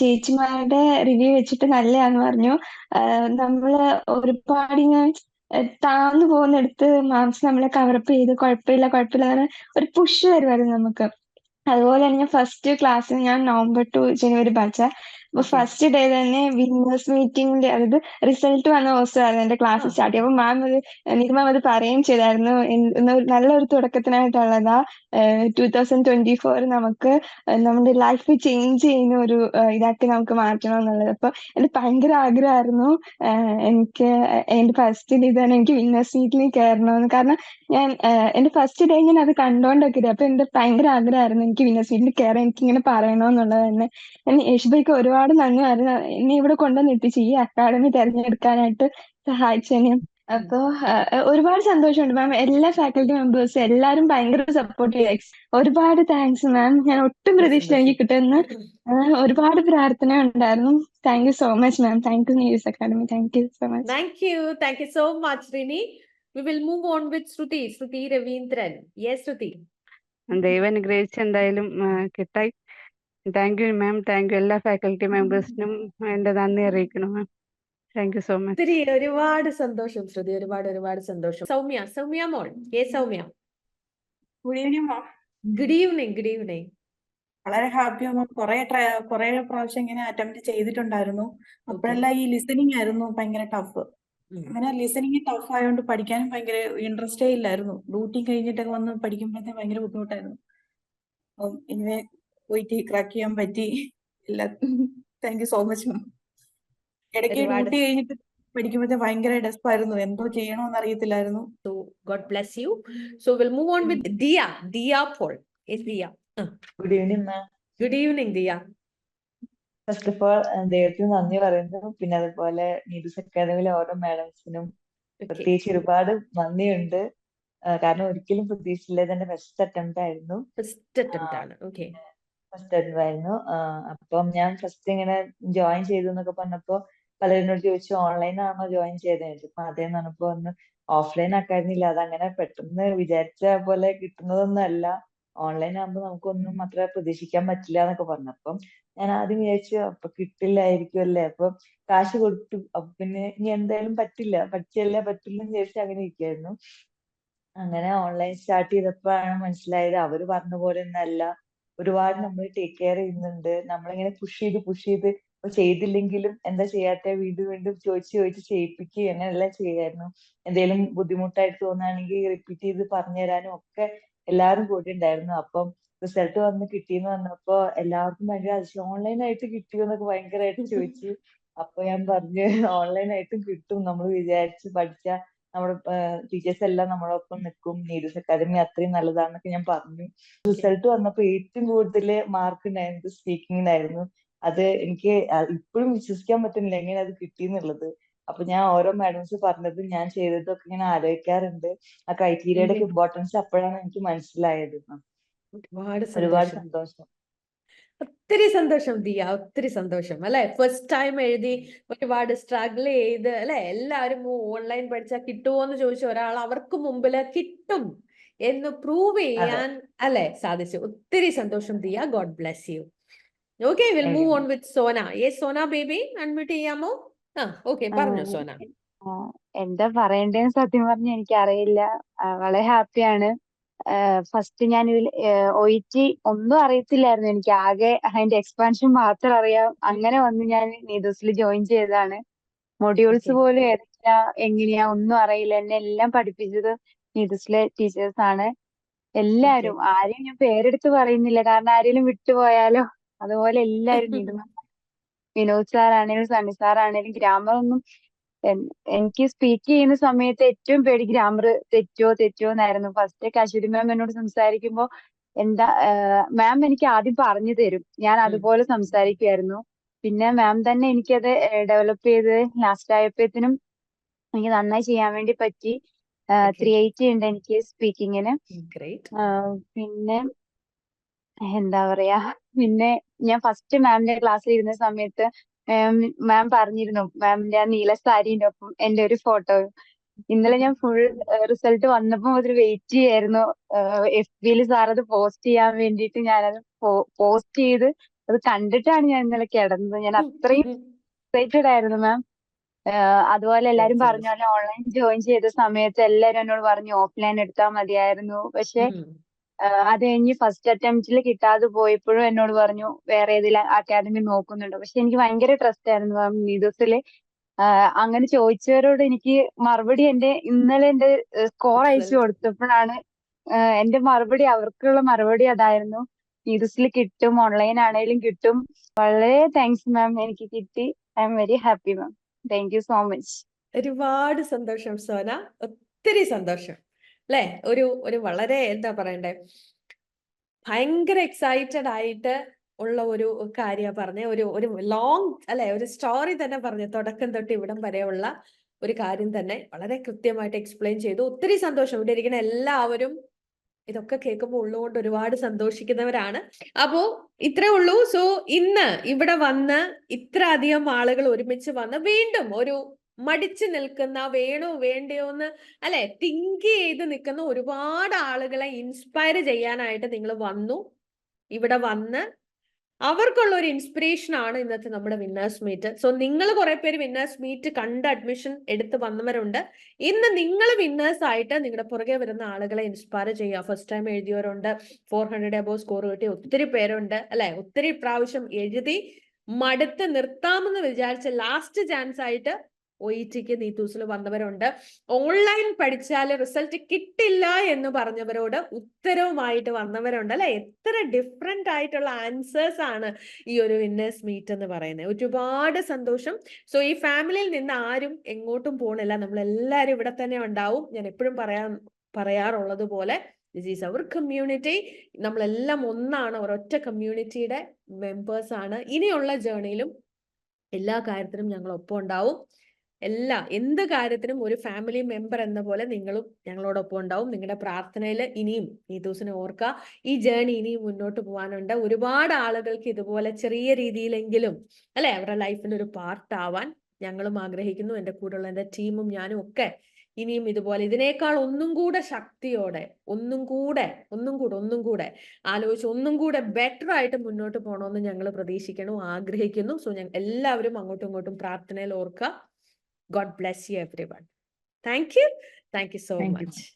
Speaker 13: ചേച്ചിമാരുടെ റിവ്യൂ വെച്ചിട്ട് നല്ലതാന്ന് പറഞ്ഞു. നമ്മൾ നമ്മൾ ഒരുപാട് ഇങ്ങനെ താന്നു താഴ്ന്നു പോകുന്നിടത്ത് മാംസ് നമ്മളെ കവറപ്പ് ചെയ്ത് കുഴപ്പമില്ല കുഴപ്പമില്ല പറഞ്ഞ് ഒരു പുഷ് തരുമായിരുന്നു നമുക്ക്. അതുപോലെ തന്നെ ഫസ്റ്റ് ക്ലാസ് ഞാൻ നവംബർ ടു ജനുവരി ബാച്ച അപ്പൊ ഫസ്റ്റ് ഡേ തന്നെ വിന്നേഴ്സ് മീറ്റിംഗിന്റെ അതായത് റിസൾട്ട് വന്ന ദിവസമായിരുന്നു എന്റെ
Speaker 1: ആ.
Speaker 13: ക്ലാസ് സ്റ്റാർട്ട് ചെയ്യും അപ്പൊ മാം അത് നിധി മാം അത് പറയുകയും ചെയ്തായിരുന്നു. നല്ലൊരു തുടക്കത്തിനായിട്ടുള്ളതാ ടൂ തൗസൻഡ് ട്വന്റി ഫോർ നമുക്ക് നമ്മുടെ ലൈഫ് ചേഞ്ച് ചെയ്യുന്ന ഒരു ഇതാക്കി നമുക്ക് മാറ്റണം എന്നുള്ളത്. അപ്പൊ എനിക്ക് ഭയങ്കര ആഗ്രഹമായിരുന്നു. എനിക്ക് എന്റെ ഫസ്റ്റ് ഇത് തന്നെ എനിക്ക് വിന്നേഴ്സ് മീറ്റിംഗ് കയറണമെന്ന്. കാരണം ഞാൻ എന്റെ ഫസ്റ്റ് ഡേ ഞാൻ അത് കണ്ടോണ്ടൊക്കെ. അപ്പൊ എന്റെ ഭയങ്കര ആഗ്രഹമായിരുന്നു എനിക്ക് വിന്നേഴ്സ് മീറ്റിംഗ് കയറാൻ എനിക്ക് ഇങ്ങനെ പറയണമെന്നുള്ളത് തന്നെ. ഞാൻ യേശുബൈക്ക് ഒരുപാട് നന്ദി. പറഞ്ഞു എന്നെ ഇവിടെ കൊണ്ടുവന്ന് എത്തിച്ചു ഈ അക്കാദമി തിരഞ്ഞെടുക്കാനായിട്ട് സഹായിച്ചതിന്. അപ്പോ ഒരുപാട് സന്തോഷമുണ്ട് മാം. എല്ലാ ഫാക്കൽറ്റി മെമ്പേഴ്സും എല്ലാരും ഭയങ്കര സപ്പോർട്ട് ചെയ്തു. ഒരുപാട് താങ്ക്സ് മാം. ഞാൻ ഒട്ടും പ്രതീക്ഷിച്ച എനിക്ക് കിട്ടുമെന്ന്. ഒരുപാട് പ്രാർത്ഥന ഉണ്ടായിരുന്നു. Thank you so much ma'am. Thank you news academy thank you so much
Speaker 1: thank you thank you so much Rini we will move on with Shruthi Shruthi Raveendran yes Shruthi
Speaker 14: ദൈവം അനുഗ്രഹിച്ച് എന്തായാലും കിട്ടായി. Thank you ma'am thank you എല്ലാ faculty മെമ്പേഴ്സിനും എന്റെ നന്ദി അറിയിക്കണം ma'am thank you so much
Speaker 1: ഒത്തിരി ഒരുപാട് സന്തോഷം ശ്രുതി. ഒരുപാട് ഒരുപാട് സന്തോഷം. സൗമ്യ സൗമ്യ മോൾ. ഏ Soumya.
Speaker 15: Good evening ma'am
Speaker 1: good evening good evening
Speaker 15: വളരെ ഹാപ്പി മാം കുറെ കുറെ പ്രാവശ്യം ഇങ്ങനെ അറ്റംപ്റ്റ് ചെയ്തിട്ടുണ്ടായിരുന്നു. അപ്പോഴെല്ലാം ഈ ലിസണിങ് ആയിരുന്നു ഭയങ്കര ടഫ് അങ്ങനെ ലിസണിങ് ടഫ് ആയതുകൊണ്ട് പഠിക്കാനും ഭയങ്കര ഇൻട്രസ്റ്റേ ഇല്ലായിരുന്നു. ഡ്യൂട്ടി കഴിഞ്ഞിട്ടൊക്കെ വന്ന് പഠിക്കുമ്പോഴത്തേക്ക് ഭയങ്കര ബുദ്ധിമുട്ടായിരുന്നു. അപ്പം ഇങ്ങനെ പോയിട്ട് ക്രാക്ക് ചെയ്യാൻ പറ്റി. എല്ലാ thank you so much ma'am ഇടയ്ക്ക് ഡ്യൂട്ടി കഴിഞ്ഞിട്ട് പഠിക്കുമ്പോഴത്തെ ഭയങ്കര ഡെസ്പായിരുന്നു എന്തോ അറിയത്തില്ലായിരുന്നു.
Speaker 1: God bless move on with
Speaker 16: good evening ma'am
Speaker 1: Good evening, Dia.
Speaker 16: First of all ദൈവത്തിന് നന്ദി പറയുന്നു. പിന്നെ അതുപോലെ നീഡൂസ് അക്കാദമിയിലെ ഓരോ മാഡംസിനും. പ്രത്യേകിച്ച് ഒരുപാട് നന്ദിയുണ്ട്. കാരണം ഒരിക്കലും പ്രതീക്ഷിച്ചില്ല തന്നെ ഫസ്റ്റ് അറ്റംപ്റ്റ് ആയിരുന്നു.
Speaker 1: ഫസ്റ്റ് അറ്റംപ്റ്റ് ആണ്. Okay.
Speaker 16: ഫസ്റ്റ് ആയിരുന്നു. അപ്പം ഞാൻ ഫസ്റ്റ് ഇങ്ങനെ ജോയിൻ ചെയ്തു എന്നൊക്കെ പറഞ്ഞപ്പോ പലരും എന്നോട് ചോദിച്ചു ഓൺലൈൻ ആണോ ജോയിൻ ചെയ്തത് അപ്പൊ അതേന്ന് പറഞ്ഞപ്പോ ഒന്ന് ഓഫ്ലൈൻ ആക്കായിരുന്നില്ല അതങ്ങനെ പെട്ടെന്ന് വിചാരിച്ച പോലെ കിട്ടുന്നതൊന്നും അല്ല. ഓൺലൈൻ ആകുമ്പോൾ നമുക്കൊന്നും അത്ര പ്രതീക്ഷിക്കാൻ പറ്റില്ല എന്നൊക്കെ പറഞ്ഞു. അപ്പം ഞാൻ ആദ്യം വിചാരിച്ചു അപ്പൊ കിട്ടില്ലായിരിക്കും അല്ലേ? അപ്പൊ കാശ് കൊടുത്തു. അപ്പൊ പിന്നെ ഇനി എന്തായാലും പറ്റില്ല. പറ്റിയല്ലേ പറ്റില്ല എന്ന് വിചാരിച്ചു അങ്ങനെ ഇരിക്കായിരുന്നു. അങ്ങനെ ഓൺലൈൻ സ്റ്റാർട്ട് ചെയ്തപ്പോഴാണ് മനസ്സിലായത് അവർ പറഞ്ഞ പോലെ ഒന്നല്ല ഒരുപാട് നമ്മൾ ടേക്ക് കെയർ ചെയ്യുന്നുണ്ട്. നമ്മളിങ്ങനെ പുഷ് ചെയ്ത് പുഷ് ചെയ്ത് ചെയ്തില്ലെങ്കിലും എന്താ ചെയ്യാത്ത വീണ്ടും വീണ്ടും ചോദിച്ച് ചോദിച്ച് ചെയ്യിപ്പിക്കുക അങ്ങനെയെല്ലാം ചെയ്യായിരുന്നു. എന്തെങ്കിലും ബുദ്ധിമുട്ടായിട്ട് തോന്നുകയാണെങ്കിൽ റിപ്പീറ്റ് ചെയ്ത് പറഞ്ഞു തരാനും ഒക്കെ എല്ലാവരും കൂടെ ഉണ്ടായിരുന്നു അപ്പം റിസൾട്ട് വന്ന് കിട്ടിയെന്ന് പറഞ്ഞപ്പോ എല്ലാവർക്കും ഭയങ്കര അതിശയം. ഓൺലൈൻ ആയിട്ട് കിട്ടിയോ? എന്നൊക്കെ ഭയങ്കരമായിട്ട് ചോദിച്ചു. അപ്പൊ ഞാൻ പറഞ്ഞു ഓൺലൈൻ ആയിട്ടും കിട്ടും. നമ്മൾ വിചാരിച്ച് പഠിച്ച നമ്മുടെ ടീച്ചേഴ്സ് എല്ലാം നമ്മളൊപ്പം നിൽക്കും. നീഡൽസ് അക്കാദമി അത്രയും നല്ലതാണെന്നൊക്കെ ഞാൻ പറഞ്ഞു. റിസൾട്ട് വന്നപ്പോൾ ഏറ്റവും കൂടുതൽ മാർക്ക് ഉണ്ടായിരുന്നത് സ്പീക്കിങ്ങിനായിരുന്നു അത് എനിക്ക് ഇപ്പോഴും വിശ്വസിക്കാൻ പറ്റുന്നില്ല എങ്ങനെ അത് കിട്ടിയെന്നുള്ളത്. അപ്പൊ ഞാൻ ഓരോ മാഡംസ് പറഞ്ഞതും ഞാൻ ചെയ്തതൊക്കെ ഒക്കെ ഇങ്ങനെ ആലോചിക്കാറുണ്ട്. ആ ക്രൈറ്റീരിയയുടെ ഇമ്പോർട്ടൻസ് അപ്പോഴാണ് എനിക്ക് മനസ്സിലായത്.
Speaker 1: ഒരുപാട് സന്തോഷം. ഒത്തിരി സന്തോഷം ദിയ. ഒത്തിരി സന്തോഷം. അല്ലെ? ഫസ്റ്റ് ടൈം എഴുതി ഒരുപാട് സ്ട്രഗിൾ ചെയ്ത് അല്ലെ? എല്ലാവരും ഓൺലൈൻ പഠിച്ചാൽ കിട്ടുമോ എന്ന് ചോദിച്ച ഒരാൾ അവർക്ക് മുമ്പിൽ കിട്ടും എന്ന് പ്രൂവ് ചെയ്യാൻ അല്ലെ? സാധിച്ചു. ഒത്തിരി സന്തോഷം Diya. God bless you okay will move on with Sona. ഏ സോന ബേബി അൺമ്യൂട്ട് ചെയ്യാമോ? ആ ഓക്കെ പറഞ്ഞോ സോന.
Speaker 17: എന്താ പറയണ്ടേന്ന് സത്യം പറഞ്ഞ എനിക്കറിയില്ല. അറിയില്ല വളരെ ഹാപ്പിയാണ് ഫസ്റ്റ് ഞാൻ ഇതിൽ ഒ ടി ഒന്നും അറിയത്തില്ലായിരുന്നു. എനിക്ക് ആകെ അതിന്റെ എക്സ്പാൻഷൻ മാത്രം അറിയാം. അങ്ങനെ വന്ന് ഞാൻ നീതോസിൽ ജോയിൻ ചെയ്തതാണ്. മൊഡ്യൂൾസ്. പോലും ഏതൊക്കെയാ എങ്ങനെയാ ഒന്നും അറിയില്ല. എന്നെ എല്ലാം പഠിപ്പിച്ചത് നീതോസിലെ ടീച്ചേഴ്സ് ആണ് എല്ലാരും ആരെയും ഞാൻ പേരെടുത്ത് പറയുന്നില്ല. കാരണം ആരെങ്കിലും വിട്ടുപോയാലോ അതുപോലെ എല്ലാരും [LAUGHS] വിനോദ് സാർ ആണെങ്കിലും സണ്ണി സാർ ആണെങ്കിലും ഗ്രാമർ ഒന്നും എനിക്ക് സ്പീക്ക് ചെയ്യുന്ന സമയത്ത് ഏറ്റവും പേടി ഗ്രാമർ തെറ്റോ തെറ്റോ എന്നായിരുന്നു. ഫസ്റ്റ് ഒക്കെ അശ്വതി മാം എന്നോട് സംസാരിക്കുമ്പോ എന്താ മാം എനിക്ക് ആദ്യം പറഞ്ഞു തരും. ഞാൻ അതുപോലെ സംസാരിക്കുമായിരുന്നു പിന്നെ മാം തന്നെ എനിക്കത് ഡെവലപ്പ് ചെയ്ത് ലാസ്റ്റ് ആയപ്പോഴത്തേനും എനിക്ക് നന്നായി ചെയ്യാൻ വേണ്ടി പറ്റി. ത്രീ എയ്റ്റി ഉണ്ട് എനിക്ക് സ്പീക്കിങ്ങിന് പിന്നെ എന്താ പറയാ? പിന്നെ ഞാൻ ഫസ്റ്റ് മാമിന്റെ ക്ലാസ്സിൽ ഇരുന്ന സമയത്ത് മാം പറഞ്ഞിരുന്നു. മാമിന്റെ ആ നീല സാരിന്റെ ഒപ്പം എന്റെ ഒരു ഫോട്ടോ ഇന്നലെ ഞാൻ ഫുൾ റിസൾട്ട് വന്നപ്പോ മുതൽ വെയിറ്റ് ചെയ്യായിരുന്നു. എഫ് ബിയിൽ സാർ അത് പോസ്റ്റ് ചെയ്യാൻ വേണ്ടിയിട്ട് ഞാനത് പോസ്റ്റ് ചെയ്ത് അത് കണ്ടിട്ടാണ് ഞാൻ ഇന്നലെ കിടന്നത്. ഞാൻ അത്രയും എക്സൈറ്റഡ് ആയിരുന്നു മാം അതുപോലെ എല്ലാരും പറഞ്ഞ പോലെ ഓൺലൈൻ ജോയിൻ ചെയ്ത സമയത്ത് എല്ലാരും എന്നോട് പറഞ്ഞു ഓഫ്ലൈൻ എടുത്താൽ മതിയായിരുന്നു. പക്ഷെ അത് കഴിഞ്ഞ് ഫസ്റ്റ് അറ്റംപ്റ്റിൽ കിട്ടാതെ പോയപ്പോഴും എന്നോട് പറഞ്ഞു വേറെ ഏതെങ്കിലും അക്കാദമി നോക്കുന്നുണ്ടോ. പക്ഷെ എനിക്ക് ഭയങ്കര ട്രസ്റ്റ് ആയിരുന്നു നീതൂസിൽ അങ്ങനെ ചോദിച്ചവരോട് എനിക്ക് മറുപടി എന്റെ ഇന്നലെ എന്റെ സ്കോർ അയച്ചു കൊടുത്തപ്പോഴാണ് എന്റെ മറുപടി അവർക്കുള്ള മറുപടി അതായിരുന്നു. നീതൂസിൽ കിട്ടും ഓൺലൈൻ ആണെങ്കിലും കിട്ടും. വളരെ താങ്ക്സ് മാം എനിക്ക് കിട്ടി. I'm very happy ma'am thank you so much
Speaker 1: ഒരുപാട് സന്തോഷം സോന. ഒത്തിരി സന്തോഷം. അല്ലെ ഒരു ഒരു വളരെ എന്താ പറയണ്ടേ? ഭയങ്കര എക്സൈറ്റഡ് ആയിട്ട് ഉള്ള ഒരു കാര്യ പറഞ്ഞ. ഒരു ഒരു ലോങ് അല്ലെ? ഒരു സ്റ്റോറി തന്നെ പറഞ്ഞു. തുടക്കം തൊട്ട് ഇവിടം വരെയുള്ള ഒരു കാര്യം തന്നെ വളരെ കൃത്യമായിട്ട് എക്സ്പ്ലെയിൻ ചെയ്തു. ഒത്തിരി സന്തോഷം. ഇവിടെ ഇരിക്കുന്ന എല്ലാവരും ഇതൊക്കെ കേൾക്കുമ്പോൾ ഉള്ളുകൊണ്ട് ഒരുപാട് സന്തോഷിക്കുന്നവരാണ്. അപ്പോ ഇത്രേ ഉള്ളൂ. സോ ഇന്ന് ഇവിടെ വന്ന് ഇത്ര അധികം ആളുകൾ ഒരുമിച്ച് വന്ന് വീണ്ടും ഒരു മടിച്ചു നിൽക്കുന്ന വേണോ വേണ്ടയോ എന്ന് അല്ലെ തിങ്ക് ചെയ്ത് നിൽക്കുന്ന ഒരുപാട് ആളുകളെ ഇൻസ്പയർ ചെയ്യാനായിട്ട് നിങ്ങൾ വന്നു. ഇവിടെ വന്ന് അവർക്കുള്ള ഒരു ഇൻസ്പിറേഷൻ ആണ് ഇന്നത്തെ നമ്മുടെ വിന്നേഴ്സ് മീറ്റ് സോ നിങ്ങൾ കുറെ പേര് വിന്നേഴ്സ് മീറ്റ് കണ്ട് അഡ്മിഷൻ എടുത്ത് വന്നവരുണ്ട്. ഇന്ന് നിങ്ങൾ വിന്നേഴ്സ് ആയിട്ട് നിങ്ങളുടെ പുറകെ വരുന്ന ആളുകളെ ഇൻസ്പയർ ചെയ്യുക. ഫസ്റ്റ് ടൈം എഴുതിയവരുണ്ട്. ഫോർ ഹൺഡ്രഡ് അബോവ് സ്കോർ കിട്ടിയ ഒത്തിരി പേരുണ്ട് അല്ലെ? ഒത്തിരി പ്രാവശ്യം എഴുതി മടുത്ത് നിർത്താമെന്ന് വിചാരിച്ച ലാസ്റ്റ് ചാൻസ് ആയിട്ട് ഒ ഇ ടിക്ക് നീത്തൂസിൽ വന്നവരുണ്ട്. ഓൺലൈൻ പഠിച്ചാൽ റിസൾട്ട് കിട്ടില്ല എന്ന് പറഞ്ഞവരോട് ഉത്തരവുമായിട്ട് വന്നവരുണ്ട് അല്ലെ? എത്ര ഡിഫറെന്റ് ആയിട്ടുള്ള ആൻസേഴ്സ് ആണ് ഈ ഒരു വിന്നേഴ്സ് മീറ്റ് എന്ന് പറയുന്നത്. ഒരുപാട് സന്തോഷം. സോ ഈ ഫാമിലിയിൽ നിന്ന് ആരും എങ്ങോട്ടും പോണില്ല. നമ്മൾ എല്ലാവരും ഇവിടെ തന്നെ ഉണ്ടാവും. ഞാൻ എപ്പോഴും പറയാൻ പറയാറുള്ളത് പോലെ ദിസ് ഈസ് അവർ കമ്മ്യൂണിറ്റി നമ്മളെല്ലാം ഒന്നാണ്. ഒരൊറ്റ കമ്മ്യൂണിറ്റിയുടെ മെമ്പേഴ്സ് ആണ്. ഇനിയുള്ള ജേർണിയിലും എല്ലാ കാര്യത്തിനും ഞങ്ങൾ ഒപ്പം ഉണ്ടാവും. എല്ലാ എന്ത് കാര്യത്തിനും ഒരു ഫാമിലി മെമ്പർ എന്ന പോലെ നിങ്ങളും ഞങ്ങളോടൊപ്പം ഉണ്ടാവും. നിങ്ങളുടെ പ്രാർത്ഥനയിൽ ഇനിയും നീതൂസിനെ ഓർക്കുക. ഈ ജേണി ഇനിയും മുന്നോട്ട് പോകാനുണ്ട് ഒരുപാട് ആളുകൾക്ക് ഇതുപോലെ ചെറിയ രീതിയിലെങ്കിലും അല്ലെ? അവരുടെ ലൈഫിന്റെ ഒരു പാർട്ടാവാൻ ഞങ്ങളും ആഗ്രഹിക്കുന്നു. എന്റെ കൂടെയുള്ള എന്റെ ടീമും ഞാനും ഒക്കെ ഇനിയും ഇതുപോലെ ഇതിനേക്കാൾ ഒന്നും കൂടെ ശക്തിയോടെ ഒന്നും കൂടെ ഒന്നും കൂടെ ഒന്നും കൂടെ ആലോചിച്ച് ഒന്നും കൂടെ ബെറ്റർ ആയിട്ട് മുന്നോട്ട് പോകണമെന്ന് ഞങ്ങൾ പ്രതീക്ഷിക്കണം ആഗ്രഹിക്കുന്നു. സോ ഞങ്ങൾ എല്ലാവരും അങ്ങോട്ടും ഇങ്ങോട്ടും പ്രാർത്ഥനയിൽ ഓർക്കുക. God bless you, everyone. Thank you. Thank you so
Speaker 11: Thank you.
Speaker 1: much.